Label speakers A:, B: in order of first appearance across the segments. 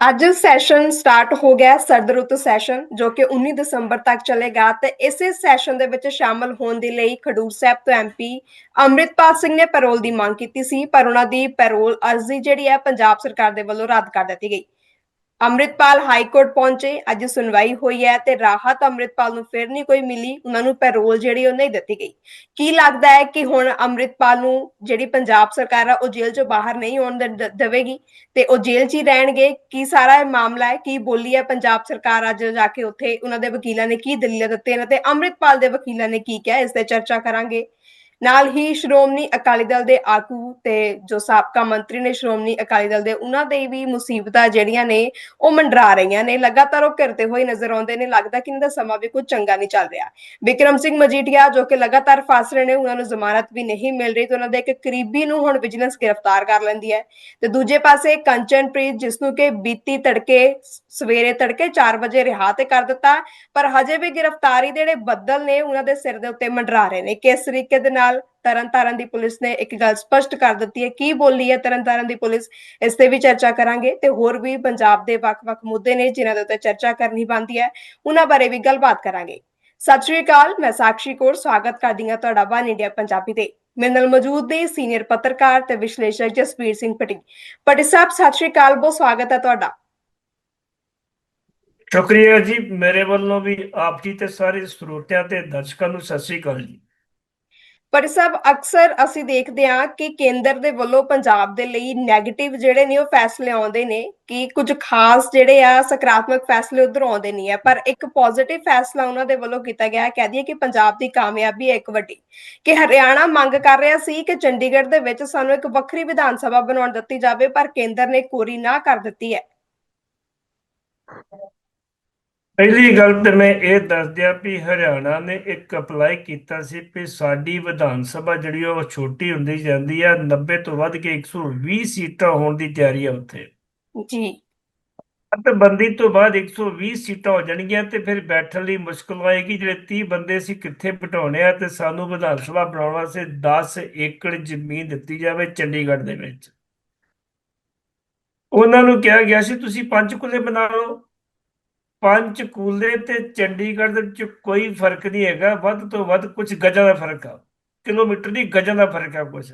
A: ਅੱਜ session start ਹੋ ਗਿਆ ਹੈ, ਸਰਦ ਰੁੱਤ ਸੈਸ਼ਨ ਜੋ ਕਿ 19 ਦਸੰਬਰ ਤੱਕ ਚੱਲੇਗਾ ਤੇ ਇਸੇ ਸੈਸ਼ਨ ਦੇ ਵਿੱਚ ਸ਼ਾਮਲ ਹੋਣ ਦੇ ਲਈ ਖਡੂਰ ਸਾਹਿਬ ਤੋਂ ਐਮਪੀ ਅੰਮ੍ਰਿਤਪਾਲ ਸਿੰਘ ਨੇ ਪੈਰੋਲ ਦੀ ਮੰਗ ਕੀਤੀ ਸੀ ਪਰ ਉਹਨਾਂ ਦੀ ਪੈਰੋਲ ਅਰਜ਼ੀ ਜਿਹੜੀ ਹੈ ਪੰਜਾਬ ਸਰਕਾਰ ਦੇ ਵੱਲੋਂ ਰੱਦ ਕਰ ਦਿੱਤੀ ਗਈ। ਅੰਮ੍ਰਿਤਪਾਲ ਹਾਈ ਕੋਰਟ ਪਹੁੰਚੇ, ਅੱਜ ਸੁਣਵਾਈ ਹੋਈ ਹੈ ਤੇ ਰਾਹਤ ਅੰਮ੍ਰਿਤਪਾਲ ਨੂੰ ਫਿਰ ਨਹੀਂ ਕੋਈ ਮਿਲੀ, ਉਹਨਾਂ ਨੂੰ ਪੈਰੋਲ ਜਿਹੜੀ ਉਹ ਨਹੀਂ ਦਿੱਤੀ ਗਈ। ਕੀ ਲੱਗਦਾ ਹੈ ਕਿ ਹੁਣ ਅੰਮ੍ਰਿਤਪਾਲ ਨੂੰ ਜਿਹੜੀ ਪੰਜਾਬ ਸਰਕਾਰ ਆ, ਉਹ ਜੇਲ੍ਹ ਚੋਂ ਬਾਹਰ ਨਹੀਂ ਆਉਣ ਦੇਵੇਗੀ ਤੇ ਉਹ ਜੇਲ੍ਹ 'ਚ ਹੀ ਰਹਿਣਗੇ? ਕੀ ਸਾਰਾ ਇਹ ਮਾਮਲਾ ਹੈ? ਕੀ ਬੋਲੀ ਹੈ ਪੰਜਾਬ ਸਰਕਾਰ ਅੱਜ ਜਾ ਕੇ ਉੱਥੇ? ਉਹਨਾਂ ਦੇ ਵਕੀਲਾਂ ਨੇ ਕੀ ਦਲੀਲਾਂ ਦਿੱਤੀਆਂ ਨੇ ਤੇ ਅੰਮ੍ਰਿਤਪਾਲ ਦੇ ਵਕੀਲਾਂ ਨੇ ਕੀ ਕਿਹਾ? ਇਸ ਤੇ ਚਰਚਾ ਕਰਾਂਗੇ। ਨਾਲ ਹੀ ਸ਼੍ਰੋਮਣੀ ਅਕਾਲੀ ਦਲ ਦੇ ਆਗੂ ਤੇ ਜੋ ਸਾਬਕਾ ਮੰਤਰੀ ਨੇ ਸ਼੍ਰੋਮਣੀ ਅਕਾਲੀ ਦਲ ਦੇ, ਉਹਨਾਂ ਦੇ ਵੀ ਮੁਸੀਬਤਾਂ ਜਿਹੜੀਆਂ ਨੇ, ਉਹ ਮੰਡਰਾ ਰਹੀਆਂ ਨੇ। ਲਗਾਤਾਰ ਉਹ ਘਿਰਦੇ ਹੋਏ ਨਜ਼ਰ ਆਉਂਦੇ ਨੇ, ਲੱਗਦਾ ਕਿ ਇਹਨਾਂ ਦਾ ਸਮਾਂ ਵੀ ਕੁਝ ਚੰਗਾ ਨਹੀਂ ਚੱਲ ਰਿਹਾ। ਵਿਕਰਮ ਸਿੰਘ ਮਜੀਠੀਆ, ਜੋ ਕਿ ਲਗਾਤਾਰ ਫਸ ਰਹੇ ਨੇ, ਉਹਨਾਂ ਨੂੰ ਜ਼ਮਾਨਤ ਵੀ ਨਹੀਂ ਮਿਲ ਰਹੀ ਤੇ ਉਹਨਾਂ ਦੇ ਇੱਕ ਕਰੀਬੀ ਨੂੰ ਹੁਣ ਵਿਜੀਲੈਂਸ ਗ੍ਰਿਫਤਾਰ ਕਰ ਲੈਂਦੀ ਹੈ। ਤੇ ਦੂਜੇ ਪਾਸੇ ਕੰਚਨਪ੍ਰੀਤ, ਜਿਸ ਨੂੰ ਕਿ ਬੀਤੀ ਤੜਕੇ ਸਵੇਰੇ ਤੜਕੇ 4 ਵਜੇ ਰਿਹਾ ਤੇ ਕਰ ਦਿੱਤਾ, ਪਰ ਹਜੇ ਵੀ ਗ੍ਰਿਫਤਾਰੀ ਦੇ ਜਿਹੜੇ ਬੱਦਲ ਨੇ, ਉਹਨਾਂ ਦੇ ਸਿਰ ਦੇ ਉੱਤੇ ਮੰਡਰਾ ਰਹੇ ਨੇ। ਕਿਸ ਤਰੀਕੇ ਦੇ ਨਾਲ ਤਰਨਤਾਰਨ ਦੀ ਪੁਲਿਸ ਨੇ ਇੱਕ ਗੱਲ ਸਪਸ਼ਟ ਕਰ ਦਿੱਤੀ ਹੈ, ਕੀ ਬੋਲੀ ਹੈ ਤਰਨਤਾਰਨ ਦੀ ਪੁਲਿਸ? ਇਸ ਤੇ ਵੀ ਚਰਚਾ ਕਰਾਂਗੇ ਤੇ ਹੋਰ ਵੀ ਪੰਜਾਬ ਦੇ ਵੱਖ-ਵੱਖ ਮੁੱਦੇ ਨੇ ਜਿਨ੍ਹਾਂ ਦੇ ਉੱਤੇ ਚਰਚਾ ਕਰਨੀ ਬਣਦੀ ਹੈ, ਉਹਨਾਂ ਬਾਰੇ ਵੀ ਗੱਲਬਾਤ ਕਰਾਂਗੇ। ਸਤਿ ਸ਼੍ਰੀ ਅਕਾਲ, ਮੈਂ ਸਾਕਸ਼ੀ ਕੌਰ, ਸਵਾਗਤ ਕਰਦੀ ਹਾਂ ਤੁਹਾਡਾ ਵਨ ਇੰਡੀਆ ਪੰਜਾਬੀ ਤੇ। ਮੇਰੇ ਨਾਲ ਮੌਜੂਦ ਨੇ ਸੀਨੀਅਰ ਪੱਤਰਕਾਰ ਤੇ ਵਿਸ਼ਲੇਸ਼ਕ ਜਸਵੀਰ ਸਿੰਘ ਪਟੀ ਪਟੀ ਸਾਹਿਬ, ਸਤਿ ਸ਼੍ਰੀ ਅਕਾਲ, ਬਹੁਤ ਸਵਾਗਤ ਹੈ ਤੁਹਾਡਾ।
B: ਸ਼ੁਕਰੀਆ ਜੀ ਮੇਰੇ ਵੱਲੋਂ ਵੀ ਆਪ ਜੀ ਤੇ ਸਾਰੇ ਸਰੋਤਿਆਂ ਤੇ ਦਰਸ਼ਕਾਂ ਨੂੰ ਸਤਿ ਸ੍ਰੀ ਅਕਾਲ ਜੀ।
A: ਪਟੀ ਸਾਹਿਬ ਅਕਸਰ ਅਸੀਂ ਦੇਖਦੇ ਹਾਂ ਕਿ ਕੇਂਦਰ ਦੇ ਵੱਲੋਂ ਪੰਜਾਬ ਦੇ ਲਈ 네ਗੇਟਿਵ ਜਿਹੜੇ ਨੇ ਉਹ ਫੈਸਲੇ ਆਉਂਦੇ ਨੇ ਕਿ ਕੁਝ ਖਾਸ ਜਿਹੜੇ ਆ ਸਕਾਰਾਤਮਕ ਫੈਸਲੇ ਉਧਰ ਆਉਂਦੇ ਨਹੀਂ ਆ, ਪਰ ਇੱਕ ਪੋਜ਼ਿਟਿਵ ਫੈਸਲਾ ਉਹਨਾਂ ਦੇ ਵੱਲੋਂ ਕੀਤਾ ਗਿਆ ਕਹਿ ਦਈਏ ਕਿ ਪੰਜਾਬ ਦੀ ਕਾਮਯਾਬੀ ਹੈ ਇੱਕ ਵੱਡੀ। ਕਿ ਹਰਿਆਣਾ ਮੰਗ ਕਰ ਰਿਹਾ ਸੀ ਕਿ ਚੰਡੀਗੜ੍ਹ ਦੇ ਵਿੱਚ ਸਾਨੂੰ ਇੱਕ ਵੱਖਰੀ ਵਿਧਾਨ ਸਭਾ ਬਣਾਉਣ ਦਿੱਤੀ ਜਾਵੇ, ਪਰ ਕੇਂਦਰ ਨੇ ਕੋਰੀ ਨਾ ਕਰ ਦਿੱਤੀ ਹੈ।
B: ਪਹਿਲੀ ਗੱਲ ਤੇ ਮੈਂ ਇਹ ਦੱਸ ਦਿਆਂ ਵੀ ਹਰਿਆਣਾ ਨੇ ਇੱਕ ਅਪਲਾਈ ਕੀਤਾ ਸੀ ਵੀ ਸਾਡੀ ਵਿਧਾਨ ਸਭਾ ਜਿਹੜੀ ਉਹ ਛੋਟੀ ਹੁੰਦੀ ਜਾਂਦੀ ਆ 90 ਤੋਂ ਵੱਧ ਕੇ 120 ਸੀਟਾਂ ਹੋਣ ਦੀ ਤਿਆਰੀ ਆ ਉੱਥੇ।
A: ਜੀ।
B: ਅਤੇ ਬੰਦੀ ਤੋਂ ਬਾਅਦ 120 ਸੀਟਾਂ ਹੋ ਜਾਣਗੀਆਂ ਤੇ ਫਿਰ ਬੈਠਣ ਲਈ ਮੁਸ਼ਕਲ ਆਏਗੀ। ਜਿਹੜੇ 30 ਬੰਦੇ ਸੀ ਕਿੱਥੇ ਬਿਠਾਉਣੇ ਆ ਤੇ ਸਾਨੂੰ ਵਿਧਾਨ ਸਭਾ ਬਣਾਉਣ ਵਾਸਤੇ 10 ਏਕੜ ਜ਼ਮੀਨ ਦਿੱਤੀ ਜਾਵੇ ਚੰਡੀਗੜ੍ਹ ਦੇ ਵਿੱਚ। ਉਹਨਾਂ ਨੂੰ ਕਿਹਾ ਗਿਆ ਸੀ ਤੁਸੀਂ ਪੰਚਕੂਲੇ ਬਣਾ ਲਓ। ਪੰਚਕੂਲੇ ਤੇ ਚੰਡੀਗੜ੍ਹ ਦੇ ਵਿੱਚ ਕੋਈ ਫ਼ਰਕ ਨਹੀਂ ਹੈਗਾ, ਵੱਧ ਤੋਂ ਵੱਧ ਕੁਝ ਗਜਾਂ ਦਾ ਫ਼ਰਕ ਆ, ਕਿਲੋਮੀਟਰ ਦੀ ਗਜਾਂ ਦਾ ਫ਼ਰਕ ਆ ਕੁਝ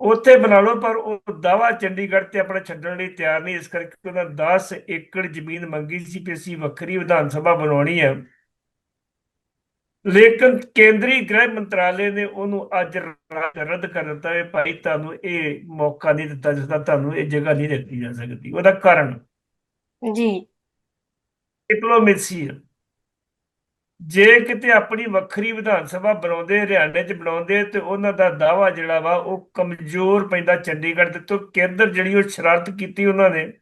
B: ਉੱਥੇ ਬਣਾ ਲਓ, ਪਰ ਉਹ ਦਾਵਾ ਚੰਡੀਗੜ੍ਹ ਤੇ ਆਪਣਾ ਛੱਡਣ ਲਈ ਤਿਆਰ ਨਹੀਂ, ਇਸ ਕਰਕੇ ਉਹਨਾਂ 10 ਏਕੜ ਜ਼ਮੀਨ ਮੰਗੀ ਸੀ ਕਿ ਅਸੀਂ ਵੱਖਰੀ ਵਿਧਾਨ ਸਭਾ ਬਣਾਉਣੀ ਹੈ ਲੇਕਿਨ ਕੇਂਦਰੀ ਗ੍ਰਹਿ ਮੰਤਰਾਲੇ ਨੇ ਉਹਨੂੰ ਅੱਜ ਰੱਦ ਕਰ ਦਿੱਤਾ ਹੈ ਭਾਈ ਤੁਹਾਨੂੰ ਇਹ ਮੌਕਾ ਨਹੀਂ ਦਿੱਤਾ ਜਿਸਦਾ ਤੁਹਾਨੂੰ ਇਹ ਜਗ੍ਹਾ ਨਹੀਂ ਦਿੱਤੀ ਜਾ ਸਕਦੀ, ਉਹਦਾ ਕਾਰਨ?
A: ਜੀ।
B: ਡਿਪਲੋਮੇਸੀ ਜੇ ਕਿਤੇ ਆਪਣੀ ਵੱਖਰੀ ਵਿਧਾਨ ਸਭਾ ਬਣਾਉਂਦੇ, ਹਰਿਆਣੇ 'ਚ ਬਣਾਉਂਦੇ ਤੇ ਉਹਨਾਂ ਦਾ ਦਾਵਾ ਜਿਹੜਾ ਵਾ, ਉਹ ਕਮਜ਼ੋਰ ਪੈਂਦਾ ਚੰਡੀਗੜ੍ਹ ਦੇ ਤੋਂ। ਕੇਂਦਰ ਜਿਹੜੀ ਉਹ ਸ਼ਰਾਰਤ ਕੀਤੀ ਉਹਨਾਂ ਨੇ,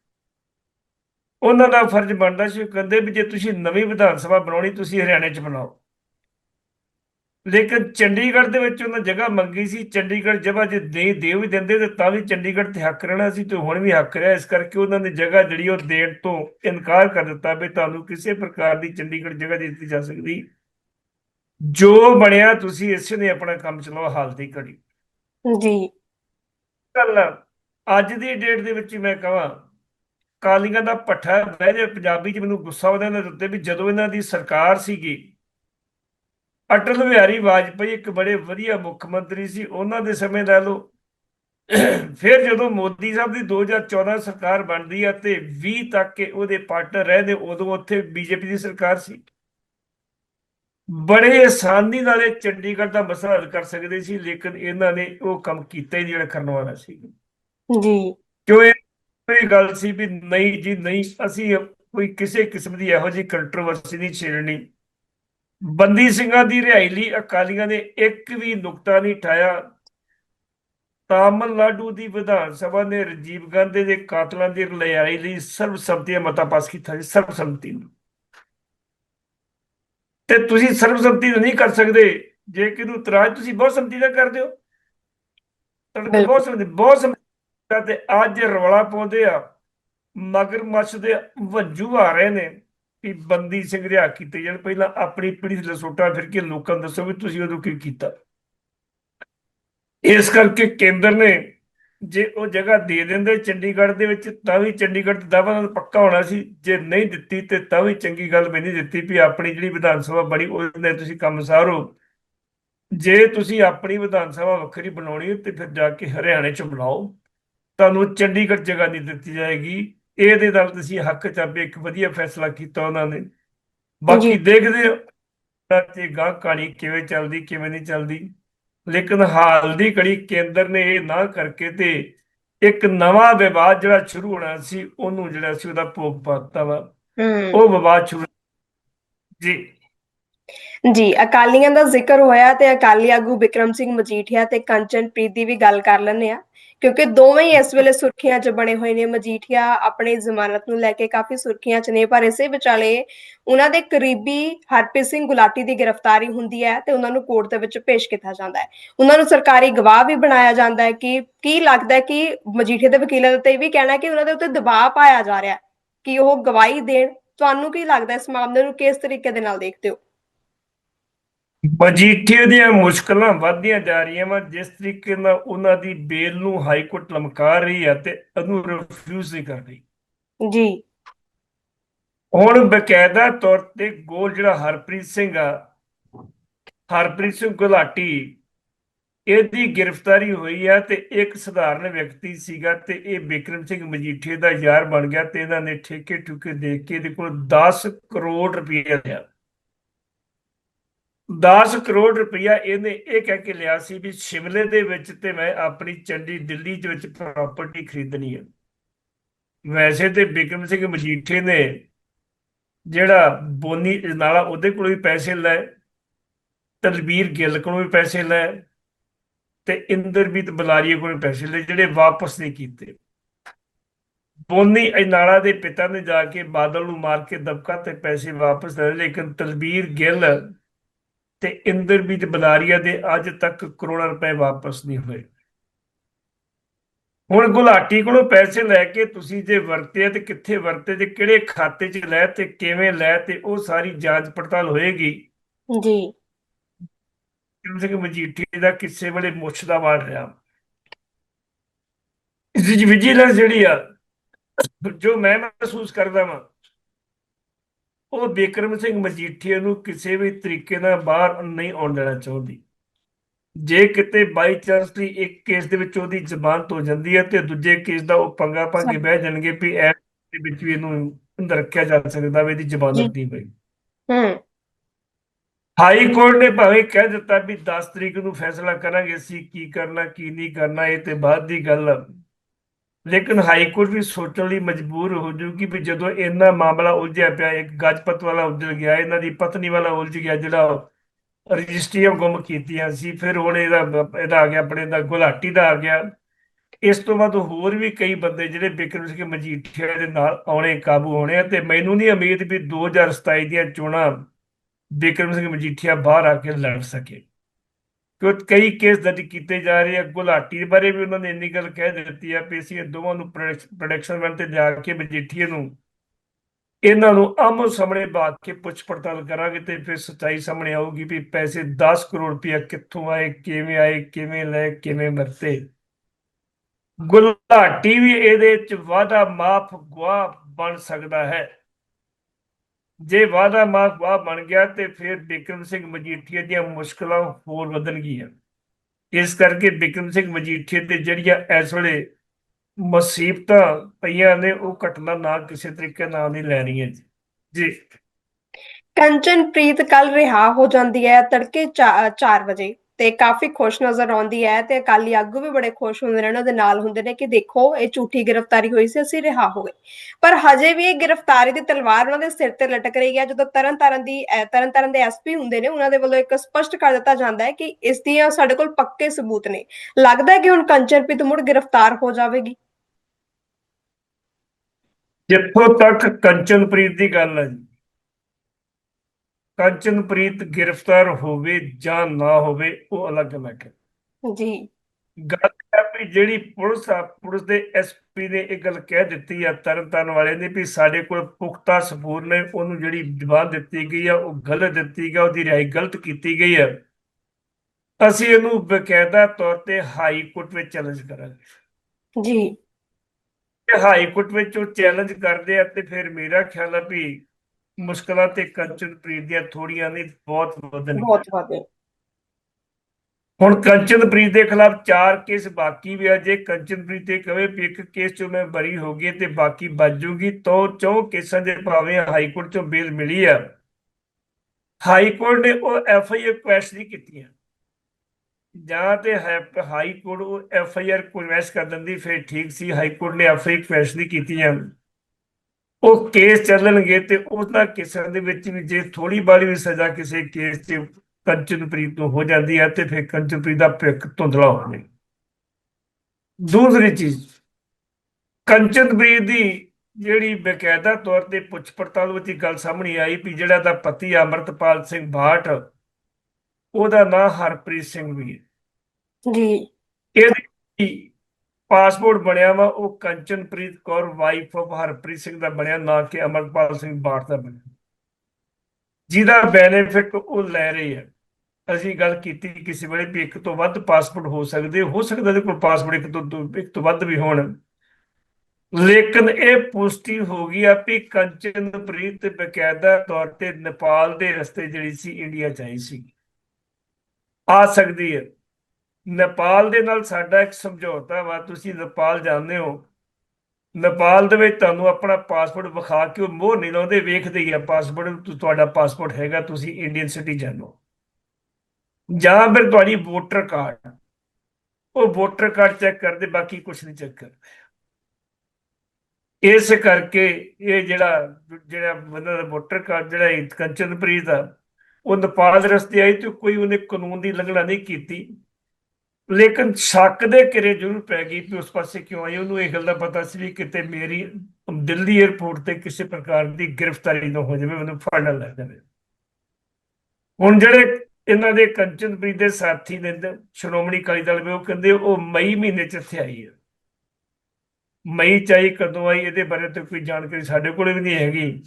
B: ਉਹਨਾਂ ਦਾ ਫਰਜ਼ ਬਣਦਾ ਸੀ ਕਹਿੰਦੇ ਵੀ ਜੇ ਤੁਸੀਂ ਨਵੀਂ ਵਿਧਾਨ ਸਭਾ ਬਣਾਉਣੀ, ਤੁਸੀਂ ਹਰਿਆਣੇ 'ਚ ਬਣਾਓ। ਲੇਕਿਨ ਚੰਡੀਗੜ੍ਹ ਦੇ ਵਿੱਚ ਉਹਨਾਂ ਜਗ੍ਹਾ ਮੰਗੀ ਸੀ ਚੰਡੀਗੜ੍ਹ ਜਗ੍ਹਾ ਜੇ ਦੇ ਦੇ ਵੀ ਦਿੰਦੇ ਤੇ ਤਾਂ ਵੀ ਚੰਡੀਗੜ੍ਹ ਤੇ ਹੱਕ ਰਹਿਣਾ ਸੀ ਤੇ ਹੁਣ ਵੀ ਹੱਕ ਰਿਹਾ ਇਸ ਕਰਕੇ ਉਹਨਾਂ ਨੇ ਜਗ੍ਹਾ ਜਿਹੜੀ ਉਹ ਦੇਣ ਤੋਂ ਇਨਕਾਰ ਕਰ ਦਿੱਤਾ ਵੀ ਤੁਹਾਨੂੰ ਕਿਸੇ ਪ੍ਰਕਾਰ ਦੀ ਚੰਡੀਗੜ੍ਹ ਜਗ੍ਹਾ ਦੇ ਦਿੱਤੀ ਜਾ ਸਕਦੀ। ਜੋ ਬਣਿਆ ਤੁਸੀਂ ਇਸ ਨੇ ਆਪਣਾ ਕੰਮ ਚਲਾਓ ਹਾਲ ਦੀ ਘੜੀ।
A: ਜੀ।
B: ਗੱਲ ਅੱਜ ਦੀ ਡੇਟ ਦੇ ਵਿੱਚ ਮੈਂ ਕਹਾਂ ਕਾਲੀਆਂ ਦਾ ਪੱਠਾ ਬਹਿ ਜਾਏ ਪੰਜਾਬੀ ਚ ਮੈਨੂੰ ਗੁੱਸਾ ਆਉਂਦਾ ਇਹਨਾਂ ਦੇ ਉੱਤੇ ਵੀ ਜਦੋਂ ਇਹਨਾਂ ਦੀ ਸਰਕਾਰ ਸੀਗੀ ਅਟਲ ਬਿਹਾਰੀ ਵਾਜਪਾਈ ਇੱਕ ਬੜੇ ਵਧੀਆ ਮੁੱਖ ਮੰਤਰੀ ਸੀ ਉਹਨਾਂ ਦੇ ਸਮੇਂ ਲੈ ਲਓ। ਫਿਰ ਜਦੋਂ ਮੋਦੀ ਸਾਹਿਬ ਦੀ 2014 ਸਰਕਾਰ ਬਣਦੀ ਆ ਤੇ 20 ਤੱਕ ਕੇ ਉਹਦੇ ਪਾਰਟਨਰ ਰਹੇ ਨੇ ਉਦੋਂ ਉੱਥੇ ਬੀਜੇਪੀ ਦੀ ਸਰਕਾਰ ਸੀ। ਬੜੇ ਆਸਾਨੀ ਨਾਲ ਇਹ ਚੰਡੀਗੜ੍ਹ ਦਾ ਮਸਲਾ ਹੱਲ ਕਰ ਸਕਦੇ ਸੀ ਲੇਕਿਨ ਇਹਨਾਂ ਨੇ ਉਹ ਕੰਮ ਕੀਤਾ ਹੀ ਨਹੀਂ ਜਿਹੜਾ ਕਰਨ ਵਾਲਾ ਸੀ।
A: ਜੀ।
B: ਕਿਉਂ ਇਹ ਇਹ ਗੱਲ ਸੀ ਵੀ ਨਹੀਂ ਜੀ ਨਹੀਂ ਅਸੀਂ ਕੋਈ ਕਿਸੇ ਕਿਸਮ ਦੀ ਇਹੋ ਜਿਹੀ ਕੰਟਰੋਵਰਸੀ ਨਹੀਂ ਛੇੜਨੀ। ਬੰਦੀ ਸਿੰਘਾਂ ਦੀ ਰਿਹਾਈ ਲਈ ਅਕਾਲੀਆਂ ਨੇ ਇੱਕ ਵੀ ਨੁਕਤਾ ਨਹੀਂ ਠਾਇਆ। ਤਾਮਿਲਨਾਡੂ ਦੀ ਵਿਧਾਨ ਸਭਾ ਨੇ ਰਾਜੀਵ ਗਾਂਧੀ ਦੇ ਕਾਤਲਾਂ ਦੀ ਰਿਹਾਈ ਲਈ ਸਰਬਸੰਮਤੀ ਦਾ ਮਤਾ ਪਾਸ ਕੀਤਾ ਜੀ ਸਰਬਸੰਮਤੀ ਨੂੰ। ਤੇ ਤੁਸੀਂ ਸਰਬਸੰਮਤੀ ਨਾਲ ਨਹੀਂ ਕਰ ਸਕਦੇ। ਜੇ ਕਿਨੂੰ ਤਰਾਜ ਤੁਸੀਂ ਬਹੁਤ ਸੰਮਤੀ ਨਾਲ ਕਰ ਦਿਓ ਤੁਹਾਡੇ ਬਹੁਤ ਸੰਮਤੀ ਬਹੁਤ ਸੰਮਤੀ। ਤੇ ਅੱਜ ਰੌਲਾ ਪਾਉਂਦੇ ਆ, ਮਗਰਮੱਛ ਦੇ ਵੱਜੂ ਆ ਰਹੇ ਨੇ। ਵੀ ਬੰਦੀ ਸਿੰਘ ਰਿਹਾ ਕੀਤੇ ਜਾਣ। ਪਹਿਲਾਂ ਆਪਣੀ ਪੀੜੀ ਲਸੋਟਾ ਫਿਰ ਕੇ ਲੋਕਾਂ ਨੂੰ ਦੱਸੋ ਵੀ ਤੁਸੀਂ ਉਦੋਂ ਕੀ ਕੀਤਾ। ਇਸ ਕਰਕੇ ਕੇਂਦਰ ਨੇ ਜੇ ਉਹ ਜਗ੍ਹਾ ਦੇ ਦਿੰਦੇ ਚੰਡੀਗੜ੍ਹ ਦੇ ਵਿੱਚ, ਤਾਂ ਵੀ ਚੰਡੀਗੜ੍ਹ ਦਾ ਦਾਅਵਾ ਨਾਲ ਪੱਕਾ ਹੋਣਾ ਸੀ। ਜੇ ਨਹੀਂ ਦਿੱਤੀ ਤੇ ਤਾਂ ਵੀ ਚੰਗੀ ਗੱਲ ਵੀ ਨਹੀਂ ਦਿੱਤੀ ਵੀ ਆਪਣੀ ਜਿਹੜੀ ਵਿਧਾਨ ਸਭਾ ਬਣੀ ਉਹਦੇ ਤੁਸੀਂ ਕੰਮ ਸਾਰੋ। ਜੇ ਤੁਸੀਂ ਆਪਣੀ ਵਿਧਾਨ ਸਭਾ ਵੱਖਰੀ ਬਣਾਉਣੀ ਤੇ ਫਿਰ ਜਾ ਕੇ ਹਰਿਆਣੇ ਚ ਬਣਾਓ। ਤੁਹਾਨੂੰ ਚੰਡੀਗੜ੍ਹ ਜਗ੍ਹਾ ਨਹੀਂ ਦਿੱਤੀ ਜਾਏਗੀ। ਇਹਦੇ ਨਾਲ ਤੁਸੀਂ ਹੱਕ ਚਾਬੇ ਇੱਕ ਵਧੀਆ ਫੈਸਲਾ ਕੀਤਾ ਉਹਨਾਂ ਨੇ। ਬਾਕੀ। ਦੇਖਦੇ ਹੋ ਤੇ ਗਾਂ ਕਹਾਣੀ ਕਿਵੇਂ ਚੱਲਦੀ ਕਿਵੇਂ ਨਹੀਂ ਚੱਲਦੀ। ਲੇਕਿਨ ਹਾਲ ਦੀ ਘੜੀ ਕੇਂਦਰ ਨੇ ਇਹ ਨਾ ਕਰਕੇ ਤੇ ਇੱਕ ਨਵਾਂ ਵਿਵਾਦ ਜਿਹੜਾ ਸ਼ੁਰੂ ਹੋਣਾ ਸੀ ਉਹਨੂੰ ਜਿਹੜਾ ਸੀ ਉਹਦਾ ਭੋਗ ਪਾਤਾ ਵਾ। ਉਹ ਵਿਵਾਦ ਸ਼ੁਰੂ ਜੀ।
A: ਜੀ ਅਕਾਲੀਆਂ ਦਾ ਜ਼ਿਕਰ ਹੋਇਆ ਤੇ ਅਕਾਲੀ ਆਗੂ ਵਿਕਰਮ ਸਿੰਘ ਮਜੀਠੀਆ ਤੇ ਕੰਚਨਪ੍ਰੀਤ ਦੀ ਵੀ ਗੱਲ ਕਰ ਲੈਂਦੇ ਆ ਕਿਉਂਕਿ ਦੋਵੇਂ ਹੀ ਇਸ ਵੇਲੇ ਸੁਰਖੀਆਂ 'ਚ ਬਣੇ ਹੋਏ ਨੇ। ਮਜੀਠੀਆ ਆਪਣੀ ਜ਼ਮਾਨਤ ਨੂੰ ਲੈ ਕੇ ਕਾਫੀ ਸੁਰਖੀਆਂ 'ਚ ਨੇ, ਪਰ ਇਸੇ ਵਿਚਾਲੇ ਉਹਨਾਂ ਦੇ ਕਰੀਬੀ ਹਰਪ੍ਰੀਤ ਸਿੰਘ ਗੁਲਾਟੀ ਦੀ ਗ੍ਰਿਫਤਾਰੀ ਹੁੰਦੀ ਹੈ ਤੇ ਉਹਨਾਂ ਨੂੰ ਕੋਰਟ ਦੇ ਵਿੱਚ ਪੇਸ਼ ਕੀਤਾ ਜਾਂਦਾ ਹੈ। ਉਹਨਾਂ ਨੂੰ ਸਰਕਾਰੀ ਗਵਾਹ ਵੀ ਬਣਾਇਆ ਜਾਂਦਾ ਹੈ ਕਿ ਕੀ ਲੱਗਦਾ ਹੈ ਕਿ ਮਜੀਠੀਆ ਦੇ ਵਕੀਲਾਂ ਦੇ ਉੱਤੇ ਇਹ ਵੀ ਕਹਿਣਾ ਕਿ ਉਹਨਾਂ ਦੇ ਉੱਤੇ ਦਬਾਅ ਪਾਇਆ ਜਾ ਰਿਹਾ ਹੈ ਕਿ ਉਹ ਗਵਾਹੀ ਦੇਣ। ਤੁਹਾਨੂੰ ਕੀ ਲੱਗਦਾ ਇਸ ਮਾਮਲੇ ਨੂੰ ਕਿਸ ਤਰੀਕੇ ਦੇ ਨਾਲ ਦੇਖਦੇ ਹੋ?
B: ਮਜੀਠੀਏ ਦੀਆਂ ਮੁਸ਼ਕਲਾਂ ਵੱਧਦੀਆਂ ਜਾ ਰਹੀਆਂ ਵਾ ਜਿਸ ਤਰੀਕੇ ਨਾਲ ਉਹਨਾਂ ਦੀ ਬੇਲ ਨੂੰ ਹਾਈ ਕੋਰਟ ਲਮਕਾ ਰਹੀ ਹੈ ਤੇ ਉਹਨੂੰ ਰਿਫਿਊਜ਼ ਨਹੀਂ ਕਰ ਰਹੀ।
A: ਜੀ।
B: ਹੁਣ ਬਕਾਇਦਾ ਤੌਰ ਤੇ ਗੋਲ ਜਿਹੜਾ ਹਰਪ੍ਰੀਤ ਸਿੰਘ ਆ ਹਰਪ੍ਰੀਤ ਸਿੰਘ ਗੁਲਾਟੀ ਇਹਦੀ ਗ੍ਰਿਫਤਾਰੀ ਹੋਈ ਆ ਤੇ ਇੱਕ ਸਧਾਰਨ ਵਿਅਕਤੀ ਸੀਗਾ ਤੇ ਇਹ ਬਿਕਰਮ ਸਿੰਘ ਮਜੀਠੀਏ ਦਾ ਯਾਰ ਬਣ ਗਿਆ ਤੇ ਇਹਨਾਂ ਨੇ ਠੇਕੇ ਠੁਕੇ ਦੇ ਕੇ ਇਹਦੇ ਕੋਲ 10 ਕਰੋੜ ਰੁਪਏ ਲਿਆ। 10 ਕਰੋੜ ਰੁਪਇਆ ਇਹਨੇ ਇਹ ਕਹਿ ਕੇ ਲਿਆ ਸੀ ਵੀ ਸ਼ਿਮਲੇ ਦੇ ਵਿੱਚ ਤੇ ਮੈਂ ਆਪਣੀ ਚੰਡੀ ਦਿੱਲੀ ਦੇ ਵਿੱਚ ਪ੍ਰਾਪਰਟੀ ਖਰੀਦਣੀ ਹੈ ਵੈਸੇ ਤੇ ਬਿਕਰਮ ਸਿੰਘ ਮਜੀਠੇ ਨੇ ਜਿਹੜਾ ਬੋਨੀ ਨਾਲਾ ਉਹਦੇ ਕੋਲੋਂ ਵੀ ਪੈਸੇ ਲੈ ਤਲਬੀਰ ਗਿੱਲ ਕੋਲੋਂ ਵੀ ਪੈਸੇ ਲੈ ਤੇ ਇੰਦਰਬੀਤ ਬਲਾਰੀਏ ਕੋਲੋਂ ਵੀ ਪੈਸੇ ਲਏ ਜਿਹੜੇ ਵਾਪਸ ਨਹੀਂ ਕੀਤੇ। ਬੋਨੀ ਅਜਨਾਲਾ ਦੇ ਪਿਤਾ ਨੇ ਜਾ ਕੇ ਬਾਦਲ ਨੂੰ ਮਾਰ ਕੇ ਦਬਕਾ ਤੇ ਪੈਸੇ ਵਾਪਸ ਲੈ ਲਏ ਲੇਕਿਨ ਤਲਬੀਰ ਗਿੱਲ ਤੇ ਇੰਦਰਬੀਤ ਬਲਾਰੀਆ ਦੇ ਅੱਜ ਤੱਕ ਕਰੋੜਾਂ ਰੁਪਏ ਵਾਪਸ ਨਹੀਂ ਹੋਏ। ਹੁਣ ਗੁਲਾਟੀ ਕੋਲੋਂ ਪੈਸੇ ਲੈ ਕੇ ਤੁਸੀਂ ਜੇ ਵਰਤੇ ਤੇ ਕਿੱਥੇ ਵਰਤੇ ਤੇ ਕਿਹੜੇ ਖਾਤੇ 'ਚ ਲੈ ਤੇ ਕਿਵੇਂ ਲੈ ਤੇ ਉਹ ਸਾਰੀ ਜਾਂਚ ਪੜਤਾਲ ਹੋਏਗੀ?
A: ਜੀ।
B: ਕਿਰਨ ਸਿੰਘ ਮਜੀਠੀ ਦਾ ਕਿਸੇ ਵੇਲੇ ਮੁੱਛ ਦਾ ਵਾੜ ਰਿਹਾ। ਇਸ ਵਿਜੀਲੈਂਸ ਜਿਹੜੀ ਆ ਜੋ ਮੈਂ ਮਹਿਸੂਸ ਕਰਦਾ ਵਾਂ ਉਹ ਬਿਕਰਮ ਸਿੰਘ ਮਜੀਠੀਆ ਨੂੰ ਕਿਸੇ ਵੀ ਤਰੀਕੇ ਨਾਲ ਬਾਹਰ ਨਹੀਂ ਆਉਣ ਦੇਣਾ ਚਾਹੁੰਦੀ। ਜੇ ਕਿਤੇ ਬਾਈ ਚਾਂਸ ਲਈ ਇੱਕ ਕੇਸ ਦੇ ਵਿੱਚ ਉਹਦੀ ਜ਼ਮਾਨਤ ਹੋ ਜਾਂਦੀ ਹੈ ਤੇ ਦੂਜੇ ਕੇਸ ਦਾ ਉਹ ਪੰਗਾ ਪਾ ਕੇ ਬਹਿ ਜਾਣਗੇ ਵੀ ਐ ਦੇ ਵਿੱਚ ਵੀ ਇਹਨੂੰ ਅੰਦਰ ਰੱਖਿਆ ਜਾ ਸਕਦਾ ਵੀ ਇਹਦੀ ਜ਼ਮਾਨਤ ਨਹੀਂ ਹੋਈ
A: ਹੂੰ।
B: ਹਾਈ ਕੋਰਟ ਨੇ ਭਾਵੇਂ ਕਹਿ ਦਿੱਤਾ ਵੀ 10 ਤਰੀਕ ਨੂੰ ਫੈਸਲਾ ਕਰਾਂਗੇ ਅਸੀਂ ਕੀ ਕਰਨਾ ਕੀ ਨਹੀਂ ਕਰਨਾ ਇਹ ਤੇ ਬਾਅਦ ਦੀ ਗੱਲ। ਲੇਕਿਨ ਹਾਈ ਕੋਰਟ ਵੀ ਸੋਚਣ ਲਈ ਮਜਬੂਰ ਹੋ ਜੂਗੀ ਵੀ ਜਦੋਂ ਇਹਨਾਂ ਮਾਮਲਾ ਉਲਝਿਆ ਪਿਆ, ਇੱਕ ਗਜਪਤ ਵਾਲਾ ਉਲਝ ਗਿਆ, ਇਹਨਾਂ ਦੀ ਪਤਨੀ ਵਾਲਾ ਉਲਝ ਗਿਆ, ਜਿਹੜਾ ਰਜਿਸਟਰੀਆਂ ਗੁੰਮ ਕੀਤੀਆਂ ਸੀ, ਫਿਰ ਹੁਣ ਇਹਦਾ ਇਹਦਾ ਆ ਗਿਆ, ਆਪਣੇ ਦਾ ਗੁਲਾਟੀ ਦਾ ਆ ਗਿਆ। ਇਸ ਤੋਂ ਬਾਅਦ ਹੋਰ ਵੀ ਕਈ ਬੰਦੇ ਜਿਹੜੇ ਬਿਕਰਮ ਸਿੰਘ ਮਜੀਠੀਆ ਦੇ ਨਾਲ ਆਉਣੇ, ਕਾਬੂ ਹੋਣੇ ਆ, ਤੇ ਮੈਨੂੰ ਨਹੀਂ ਉਮੀਦ ਵੀ 2027 ਦੀਆਂ ਚੋਣਾਂ ਬਿਕਰਮ ਸਿੰਘ ਮਜੀਠੀਆ ਬਾਹਰ ਆ ਕੇ ਲੜ ਸਕੇ। ਕਿਉਂਕਿ ਕਈ ਕੇਸ ਦਰਜ ਕੀਤੇ ਜਾ ਰਹੇ ਆ, ਗੁਲਾਟੀ ਬਾਰੇ ਵੀ ਉਹਨਾਂ ਨੇ ਇੰਨੀ ਗੱਲ ਕਹਿ ਦਿੱਤੀ ਆ ਵੀ ਅਸੀਂ ਦੋਵਾਂ ਨੂੰ ਪ੍ਰੋਡਕਸ਼ਨ ਵਨ ਤੇ ਜਾ ਕੇ ਮਜੀਠੀਏ ਨੂੰ ਇਹਨਾਂ ਨੂੰ ਆਮੋ ਸਾਹਮਣੇ ਬਾਤ ਕੇ ਪੁੱਛ ਪੜਤਾਲ ਕਰਾਂਗੇ ਤੇ ਫਿਰ ਸੱਚਾਈ ਸਾਹਮਣੇ ਆਊਗੀ ਵੀ ਪੈਸੇ 10 ਕਰੋੜ ਰੁਪਇਆ ਕਿੱਥੋਂ ਆਏ, ਕਿਵੇਂ ਆਏ, ਕਿਵੇਂ ਲੈ ਕਿਵੇਂ ਵਰਤੇ। ਗੁਲਾਟੀ ਵੀ ਇਹਦੇ ਚ ਵਾਦਾ ਮਾਫ ਗਵਾਹ ਬਣ ਸਕਦਾ ਹੈ। ਜੇ ਵਾਦਾ ਮਾਫ ਗਵਾਹ ਬਣ ਗਿਆ ਤੇ ਫਿਰ ਬਿਕਰਮ ਸਿੰਘ ਮਜੀਠੀਆ ਦੀਆਂ ਮੁਸ਼ਕਲਾਂ ਹੋਰ ਵਧਣਗੀਆਂ। ਇਸ ਕਰਕੇ ਬਿਕਰਮ ਸਿੰਘ ਮਜੀਠੀਆ ਤੇ ਜਿਹੜੀਆਂ ਇਸ ਵੇਲੇ ਮੁਸੀਬਤਾਂ ਪਈਆਂ ਨੇ, ਉਹ ਘਟਨਾ ਨਾ ਕਿਸੇ ਤਰੀਕੇ ਨਾਲ ਨਹੀਂ ਲੈਣੀਆਂ ਜੀ। ਜੀ।
A: ਕੰਚਨਪ੍ਰੀਤ ਕੱਲ ਰਿਹਾ ਹੋ ਜਾਂਦੀ ਹੈ ਤੜਕੇ 4 ਵਜੇ। ਤੇ ਕਾਫੀ ਖੁਸ਼ ਨਜ਼ਰ ਆਉਂਦੀ ਹੈ ਤੇ ਅਕਾਲੀ ਆਗੂ ਵੀ ਬੜੇ ਖੁਸ਼ ਹੁੰਦੇ ਨੇ ਉਹਨਾਂ ਦੇ ਨਾਲ ਹੁੰਦੇ ਨੇ ਕਿ ਦੇਖੋ, ਇਹ ਝੂਠੀ ਗ੍ਰਿਫਤਾਰੀ ਹੋਈ ਸੀ, ਅਸੀਂ ਰਿਹਾ ਹੋ ਗਏ। ਪਰ ਹਜੇ ਵੀ ਇਹ ਗ੍ਰਿਫਤਾਰੀ ਦੀ ਤਲਵਾਰ ਉਹਨਾਂ ਦੇ ਸਿਰ ਤੇ ਲਟਕ ਰਹੀ ਹੈ, ਜਦੋਂ ਤਰਨਤਾਰਨ ਦੀ ਤਰਨਤਾਰਨ ਦੇ ਐਸਪੀ ਹੁੰਦੇ ਨੇ, ਉਹਨਾਂ ਦੇ ਵੱਲੋਂ ਇੱਕ ਸਪਸ਼ਟ ਕਰ ਦਿੱਤਾ ਜਾਂਦਾ ਹੈ ਕਿ ਇਸ ਦੀਆਂ ਸਾਡੇ ਕੋਲ ਪੱਕੇ ਸਬੂਤ ਨੇ। ਲੱਗਦਾ ਹੈ ਕਿ ਹੁਣ ਕੰਚਨਪ੍ਰੀਤ ਮੁੜ ਗ੍ਰਿਫਤਾਰ ਹੋ ਜਾਵੇਗੀ।
B: ਜਿੱਥੋਂ ਤੱਕ ਕੰਚਨਪ੍ਰੀਤ ਦੀ ਗੱਲ ਹੈ ਜੀ। ਕੰਚਨਪ੍ਰੀਤ ਗ੍ਰਿਫਤਾਰ ਹੋਵੇ ਜਾਂ ਨਾ ਹੋਵੇ ਉਹ ਅਲੱਗ ਮੈਟਰ
A: ਜੀ।
B: ਗੱਲ ਹੈ ਵੀ ਜਿਹੜੀ ਪੁਲਿਸ ਆ ਪੁਲਿਸ ਦੇ ਐਸਪੀ ਨੇ ਇਹ ਗੱਲ ਕਹਿ ਦਿੱਤੀ ਆ ਤਰਨਤਾਰਨ ਵਾਲੇ ਨੇ ਵੀ ਸਾਡੇ ਕੋਲ ਪੁਖਤਾ ਸਬੂਤ ਨੇ ਉਹਨੂੰ ਜਿਹੜੀ ਜਵਾਬ ਦਿੱਤੀ ਗਈ ਆ ਉਹ ਗਲਤ ਦਿੱਤੀ ਗਈ ਉਹਦੀ ਰਾਏ ਗਲਤ ਕੀਤੀ ਗਈ ਹੈ ਅਸੀਂ ਇਹਨੂੰ ਬਕਾਇਦਾ ਤੌਰ ਤੇ ਹਾਈ ਕੋਰਟ ਵਿੱਚ ਚੈਲੰਜ ਕਰਾਂਗੇ।
A: ਜੀ
B: ਹਾਈ ਕੋਰਟ ਵਿੱਚ ਉਹ ਚੈਲੰਜ ਕਰਦੇ ਆ ਤੇ ਫਿਰ ਮੇਰਾ ਖਿਆਲ ਆ ਵੀ ਮੁਸ਼ਕਲਾਂ ਤੇ ਕੰਚਨਪ੍ਰੀਤ ਦੀਆਂ ਥੋੜੀਆਂ ਨਹੀਂ ਬਹੁਤ ਵਧਣਗੀਆਂ
A: ਬਹੁਤ ਵਾਦੇ
B: ਹੁਣ ਕੰਚਨਪ੍ਰੀਤ ਦੇ ਖਿਲਾਫ ਚਾਰ ਕੇਸ ਬਾਕੀ ਵੀ ਆ। ਜੇ ਕੰਚਨਪ੍ਰੀਤ ਤੇ ਕਵੇ ਵੀ ਇੱਕ ਕੇਸ ਚੋਂ ਮੈਂ ਬਰੀ ਹੋ ਗਈ ਤੇ ਬਾਕੀ ਬਚ ਜੂਗੀ ਤਾਂ ਚੌ ਕੇਸਾਂ ਦੇ ਭਾਵੇਂ ਹਾਈ ਕੋਰਟ ਚੋਂ ਬੇਲ ਮਿਲੀ ਆ। ਹਾਈ ਕੋਰਟ ਨੇ ਉਹ ਐਫ ਆਈ ਆਰ ਕੁਐਸਟ ਨਹੀਂ ਕੀਤੀਆਂ। ਜਾਂ ਤੇ ਹਾਈ ਕੋਰਟ ਉਹ ਐਫ ਆਈ ਆਰ ਕੁਐਸਟ ਕਰ ਦਿੰਦੀ ਫਿਰ ਠੀਕ ਸੀ। ਹਾਈ ਕੋਰਟ ਨੇ ਐਫ ਆਈ ਕੁਐਸਟ ਨਹੀਂ ਕੀਤੀਆਂ। ਉਹ ਕੇਸ ਚੱਲਣਗੇ ਤੇ ਉਹਨਾਂ ਕੇਸਾਂ ਦੇ ਵਿੱਚ ਵੀ ਜੇ ਥੋੜੀ ਬਾੜੀ ਵੀ ਸਜ਼ਾ ਕਿਸੇ ਕੇਸ 'ਚ ਕੰਚਨਪ੍ਰੀਤ ਨੂੰ ਹੋ ਜਾਂਦੀ ਹੈ ਤੇ ਫਿਰ ਕੰਚਨਪ੍ਰੀਤ ਦਾ ਭਿੱਖ ਧੁੰਦਲਾ ਹੋ ਜਾਏ ਦੂਸਰੀ ਚੀਜ਼ ਕੰਚਨਪ੍ਰੀਤ ਦੀ ਜਿਹੜੀ ਬਕਾਇਦਾ ਤੌਰ ਤੇ ਪੁੱਛ ਪੜਤਾਲ ਵਿੱਚ ਗੱਲ ਸਾਹਮਣੇ ਆਈ ਵੀ ਜਿਹੜਾ ਦਾ ਪਤੀ ਅਮਰਤਪਾਲ ਸਿੰਘ ਬਾਠ ਉਹਦਾ ਨਾਂ ਹਰਪ੍ਰੀਤ ਸਿੰਘ ਵੀ ਹੈ।
A: ਜੀ।
B: ਇਹਦੇ ਪਾਸਪੋਰਟ ਬਣਿਆ ਵਾ, ਉਹ ਕੰਚਨਪ੍ਰੀਤ ਕੌਰ ਵਾਈਫ ਆਫ ਹਰਪ੍ਰੀਤ ਸਿੰਘ ਦਾ ਬਣਿਆ, ਨਾ ਕਿ ਅਮਰਪਾਲ ਸਿੰਘ ਬਾਠ ਦਾ ਬਣਿਆ। ਜਿਹਦਾ ਬੈਨੀਫਿਟ ਉਹ ਲੈ ਰਹੇ ਹੈ ਅਸੀਂ ਗੱਲ ਕੀਤੀ ਕਿਸੇ ਵੇਲੇ ਵੀ ਇੱਕ ਤੋਂ ਵੱਧ ਪਾਸਪੋਰਟ ਹੋ ਸਕਦੇ, ਹੋ ਸਕਦਾ ਇਹਦੇ ਕੋਲ ਪਾਸਪੋਰਟ ਇੱਕ ਤੋਂ ਇੱਕ ਤੋਂ ਵੱਧ ਵੀ ਹੋਣ। ਲੇਕਿਨ ਇਹ ਪੁਸ਼ਟੀ ਹੋ ਗਈ ਆ ਵੀ ਕੰਚਨਪ੍ਰੀਤ ਬਕਾਇਦਾ ਤੌਰ ਤੇ ਨੇਪਾਲ ਦੇ ਰਸਤੇ ਜਿਹੜੀ ਸੀ, ਇੰਡੀਆ ਚ ਆਈ ਸੀ। ਆ ਸਕਦੀ ਹੈ ਨੇਪਾਲ ਦੇ ਨਾਲ ਸਾਡਾ ਇੱਕ ਸਮਝੌਤਾ ਵਾ, ਤੁਸੀਂ ਨੇਪਾਲ ਜਾਂਦੇ ਹੋ। ਨੇਪਾਲ ਦੇ ਵਿੱਚ ਤੁਹਾਨੂੰ ਆਪਣਾ ਪਾਸਪੋਰਟ ਵਿਖਾ ਕੇ ਉਹ ਮੋਹਰ ਨਹੀਂ ਲਾਉਂਦੇ, ਵੇਖਦੇ ਹੀ ਆ ਪਾਸਪੋਰਟ ਤੁਹਾਡਾ ਪਾਸਪੋਰਟ ਹੈਗਾ, ਤੁਸੀਂ ਇੰਡੀਅਨ ਸਿਟੀਜ਼ਨ ਹੋ। ਜਾਂ ਫਿਰ ਤੁਹਾਡੀ ਵੋਟਰ ਕਾਰਡ, ਉਹ ਵੋਟਰ ਕਾਰਡ ਚੈੱਕ ਕਰਦੇ, ਬਾਕੀ ਕੁਝ ਨਹੀਂ ਚੈੱਕ ਕਰਦੇ। ਇਸ ਕਰਕੇ ਇਹ ਜਿਹੜਾ ਜਿਹੜਾ ਬੰਦਾ ਦਾ ਵੋਟਰ ਕਾਰਡ, ਜਿਹੜਾ ਇਹ ਕੰਚਨਪ੍ਰੀਤ ਆ, ਉਹ ਨੇਪਾਲ ਰਸਤੇ ਆਈ ਤੇ ਕੋਈ ਉਹਨੇ ਕਾਨੂੰਨ ਦੀ ਲੰਘਣਾ ਨਹੀਂ ਕੀਤੀ। ਲੇਕਿਨ ਸ਼ੱਕ ਦੇ ਕਿਰੇ ਜ਼ਰੂਰ ਪੈ ਗਈ ਕਿ ਉਸ ਪਾਸੇ ਕਿਉਂ ਆਈ। ਉਹਨੂੰ ਇਹ ਗੱਲ ਦਾ ਪਤਾ ਸੀ ਵੀ ਕਿਤੇ ਮੇਰੀ ਦਿੱਲੀ 에ਅਰਪੋਰਟ ਤੇ ਕਿਸੇ ਪ੍ਰਕਾਰ ਦੀ ਗ੍ਰਿਫਤਾਰੀ ਨਾ ਹੋ ਜਾਵੇ, ਮੈਨੂੰ ਫੜ ਨਾ ਲੈ ਜਾਵੇ। ਹੁਣ ਜਿਹੜੇ ਇਹਨਾਂ ਦੇ ਕੰਚਨਪ੍ਰੀਤ ਦੇ ਸਾਥੀ ਨੇ ਸ਼੍ਰੋਮਣੀ ਅਕਾਲੀ ਦਲ ਵੀ ਉਹ ਕਹਿੰਦੇ ਉਹ ਮਈ ਮਹੀਨੇ ਚ ਇੱਥੇ ਆਈ ਹੈ। ਮਈ ਚ ਆਈ, ਕਦੋਂ ਆਈ, ਇਹਦੇ ਬਾਰੇ ਤੇ ਕੋਈ ਜਾਣਕਾਰੀ ਸਾਡੇ ਕੋਲ ਵੀ ਨਹੀਂ ਹੈਗੀ।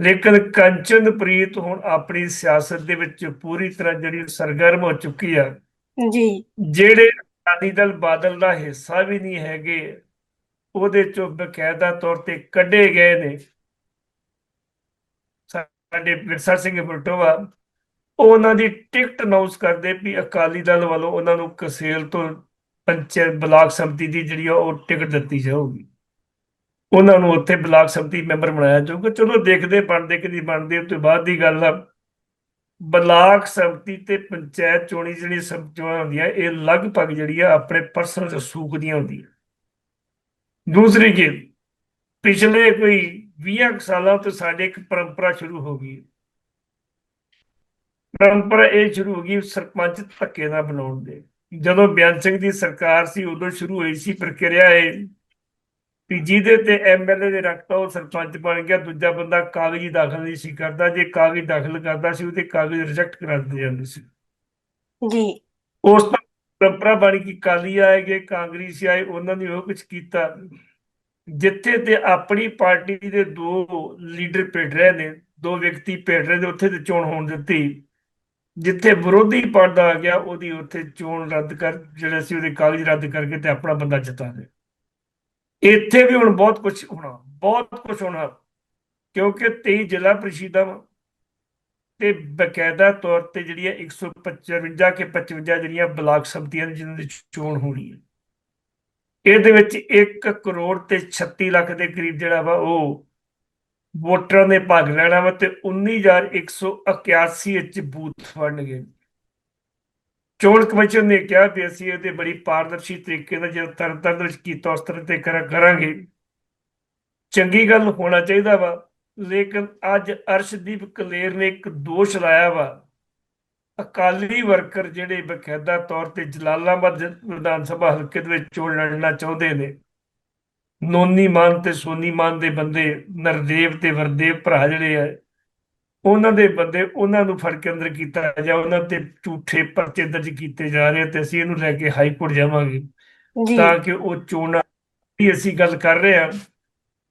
B: ਲੇਕਿਨ ਕੰਚਨਪ੍ਰੀਤ ਹੁਣ ਆਪਣੀ ਸਿਆਸਤ ਦੇ ਵਿੱਚ ਪੂਰੀ ਤਰ੍ਹਾਂ ਜਿਹੜੀ ਸਰਗਰਮ ਹੋ ਚੁੱਕੀ ਆ।
A: ਜੀ।
B: ਜਿਹੜੇ ਅਕਾਲੀ ਦਲ ਬਾਦਲ ਦਾ ਹਿੱਸਾ ਵੀ ਨਹੀਂ ਹੈਗੇ, ਉਹਦੇ ਚੋਂ ਬਕਾਇਦਾ ਤੌਰ ਤੇ ਕੱਢੇ ਗਏ ਨੇ। ਸਾਡੇ ਵਿਰਸਾ ਸਿੰਘ ਬਲਟੋਆ ਉਹਨਾਂ ਦੀ ਟਿਕਟ ਅਨਾਉਂਸ ਕਰਦੇ ਵੀ ਅਕਾਲੀ ਦਲ ਵੱਲੋਂ ਉਹਨਾਂ ਨੂੰ ਕਸੇਲ ਤੋਂ ਪੰਚਾਇਤ ਬਲਾਕ ਸੰਮਤੀ ਦੀ ਜਿਹੜੀ ਉਹ ਟਿਕਟ ਦਿੱਤੀ ਜਾਊਗੀ। ਉਹਨਾਂ ਨੂੰ ਉੱਥੇ ਬਲਾਕ ਸਮਿਤੀ ਮੈਂਬਰ ਬਣਾਇਆ ਜਾਊਗਾ। ਚਲੋ ਦੇਖਦੇ, ਬਣਦੇ ਕਿ ਨਹੀਂ ਬਣਦੇ ਉਸ ਤੋਂ ਬਾਅਦ ਦੀ ਗੱਲ ਆ। ਬਲਾਕ ਸੰਮਤੀ ਤੇ ਪੰਚਾਇਤ ਚੋਣੀ ਜਿਹੜੀ ਸਭ ਚੋਣਾਂ ਹੁੰਦੀਆਂ, ਇਹ ਲਗਭਗ ਜਿਹੜੀ ਆ ਆਪਣੇ ਪਰਸਨਲ ਰਸੂਖ ਦੀਆਂ ਹੁੰਦੀਆਂ। ਦੂਸਰੀ ਗੱਲ, ਪਿਛਲੇ ਕੋਈ 20 ਸਾਲਾਂ ਤੋਂ ਸਾਡੇ ਇੱਕ ਪਰੰਪਰਾ ਸ਼ੁਰੂ ਹੋ ਗਈ ਪਰੰਪਰਾ ਇਹ ਸ਼ੁਰੂ ਹੋ ਗਈ ਸਰਪੰਚ ਧੱਕੇ ਨਾਲ ਬਣਾਉਣ ਦੇ। ਜਦੋਂ ਬਿਆਨ ਸਿੰਘ ਦੀ ਸਰਕਾਰ ਸੀ, ਉਦੋਂ ਸ਼ੁਰੂ ਹੋਈ ਸੀ ਪ੍ਰਕਿਰਿਆ ਇਹ। ਵੀ ਜਿਹਦੇ ਤੇ ਐਮਐਲਏ ਦੇ ਰੱਖਤਾ ਉਹ ਸਰਪੰਚ ਬਣ ਗਿਆ ਦੂਜਾ ਬੰਦਾ ਕਾਗਜ਼ੀ ਦਾਖਲ ਨਹੀਂ ਸੀ ਕਰਦਾ ਜੇ ਕਾਗਜ਼ ਦਾਖਲ ਕਰਦਾ ਸੀ ਉਹਦੇ ਕਾਗਜ਼ ਰਿਜੈਕਟ ਕਰਾ ਦਿੱਤੇ ਜਾਂਦੇ ਸੀ।
A: ਜੀ।
B: ਉਸ ਤੋਂ ਪਰੰਪਰਾ ਬਣ ਗਈ ਕਾਲੀ ਆਏਗੇ ਕਾਂਗਰਸੀ ਆਏ ਉਹਨਾਂ ਨੇ ਉਹ ਕੁਝ ਕੀਤਾ। ਜਿੱਥੇ ਤੇ ਆਪਣੀ ਪਾਰਟੀ ਦੇ ਦੋ ਲੀਡਰ ਭਿੜ ਰਹੇ ਨੇ ਦੋ ਵਿਅਕਤੀ ਭਿੜ ਰਹੇ ਨੇ ਉੱਥੇ ਤੇ ਚੋਣ ਹੋਣ ਦਿੱਤੀ। ਜਿੱਥੇ ਵਿਰੋਧੀ ਪਾਰਟੀ ਆ ਗਿਆ ਉਹਦੀ ਉੱਥੇ ਚੋਣ ਰੱਦ ਕਰ ਜਿਹੜਾ ਸੀ ਉਹਦੇ ਕਾਗਜ਼ ਰੱਦ ਕਰਕੇ ਤੇ ਆਪਣਾ ਬੰਦਾ ਜਿਤਾ ਦੇ ਇੱਥੇ ਵੀ ਹੁਣ ਬਹੁਤ ਕੁਝ ਹੋਣਾ, ਬਹੁਤ ਕੁਝ ਹੋਣਾ, ਕਿਉਂਕਿ 23 ਜ਼ਿਲ੍ਹਾ ਪ੍ਰੀਸ਼ਦਾਂ ਵਾਂ ਤੇ ਬਕਾਇਦਾ ਤੌਰ ਤੇ ਜਿਹੜੀਆਂ 155 ਕੇ 55 ਜਿਹੜੀਆਂ ਬਲਾਕ ਸੰਮਤੀਆਂ ਨੇ ਜਿਨ੍ਹਾਂ ਦੀ ਚੋਣ ਹੋਣੀ ਹੈ, ਇਹਦੇ ਵਿੱਚ 1 ਕਰੋੜ ਤੇ 36 ਲੱਖ ਦੇ ਕਰੀਬ ਜਿਹੜਾ ਵਾ ਉਹ ਵੋਟਰਾਂ ਨੇ ਭਾਗ ਲੈਣਾ ਵਾ ਤੇ 19181 ਵਿੱਚ ਬੂਥ ਫੜਨਗੇ। ਚੋਣ ਕਮਿਸ਼ਨ ਨੇ ਕਿਹਾ ਵੀ ਅਸੀਂ ਇਹਦੇ ਬੜੀ ਪਾਰਦਰਸ਼ੀ ਤਰੀਕੇ ਨਾਲ ਜਿਹੜਾ ਤਰਤਨ ਵਿੱਚ ਕੀਤਾ, ਉਸ ਤਰ੍ਹਾਂ ਤੇ ਕਰਾਂਗੇ। ਚੰਗੀ ਗੱਲ ਹੋਣਾ ਚਾਹੀਦਾ ਵਾ, ਲੇਕਿਨ ਅੱਜ ਅਰਸ਼ਦੀਪ ਕਲੇਰ ਨੇ ਇੱਕ ਦੋਸ਼ ਲਾਇਆ ਵਾ। ਅਕਾਲੀ ਵਰਕਰ ਜਿਹੜੇ ਬਕਾਇਦਾ ਤੌਰ ਤੇ ਜਲਾਲਾਬਾਦ ਵਿਧਾਨ ਸਭਾ ਹਲਕੇ ਦੇ ਵਿੱਚ ਚੋਣ ਲੜਨਾ ਚਾਹੁੰਦੇ ਨੇ। ਨੋਨੀ ਮਾਨ ਤੇ ਸੋਨੀ ਮਾਨ ਦੇ ਬੰਦੇ ਨਰਦੇਵ ਤੇ ਵਰਦੇਵ ਭਰਾ ਜਿਹੜੇ ਆ ਉਹਨਾਂ ਦੇ ਬੰਦੇ ਉਹਨਾਂ ਨੂੰ ਫੜ ਕੇ ਅੰਦਰ ਕੀਤਾ ਜਾਂ ਉਹਨਾਂ ਤੇ ਝੂਠੇ ਪਰਚੇ ਦਰਜ ਕੀਤੇ ਜਾ ਰਹੇ ਤੇ ਅਸੀਂ ਇਹਨੂੰ ਲੈ ਕੇ ਹਾਈ ਕੋਰਟ ਜਾਵਾਂਗੇ। ਤਾਂ ਕਿ ਉਹ ਚੋਣਾਂ ਦੀ ਅਸੀਂ ਗੱਲ ਕਰ ਰਹੇ ਹਾਂ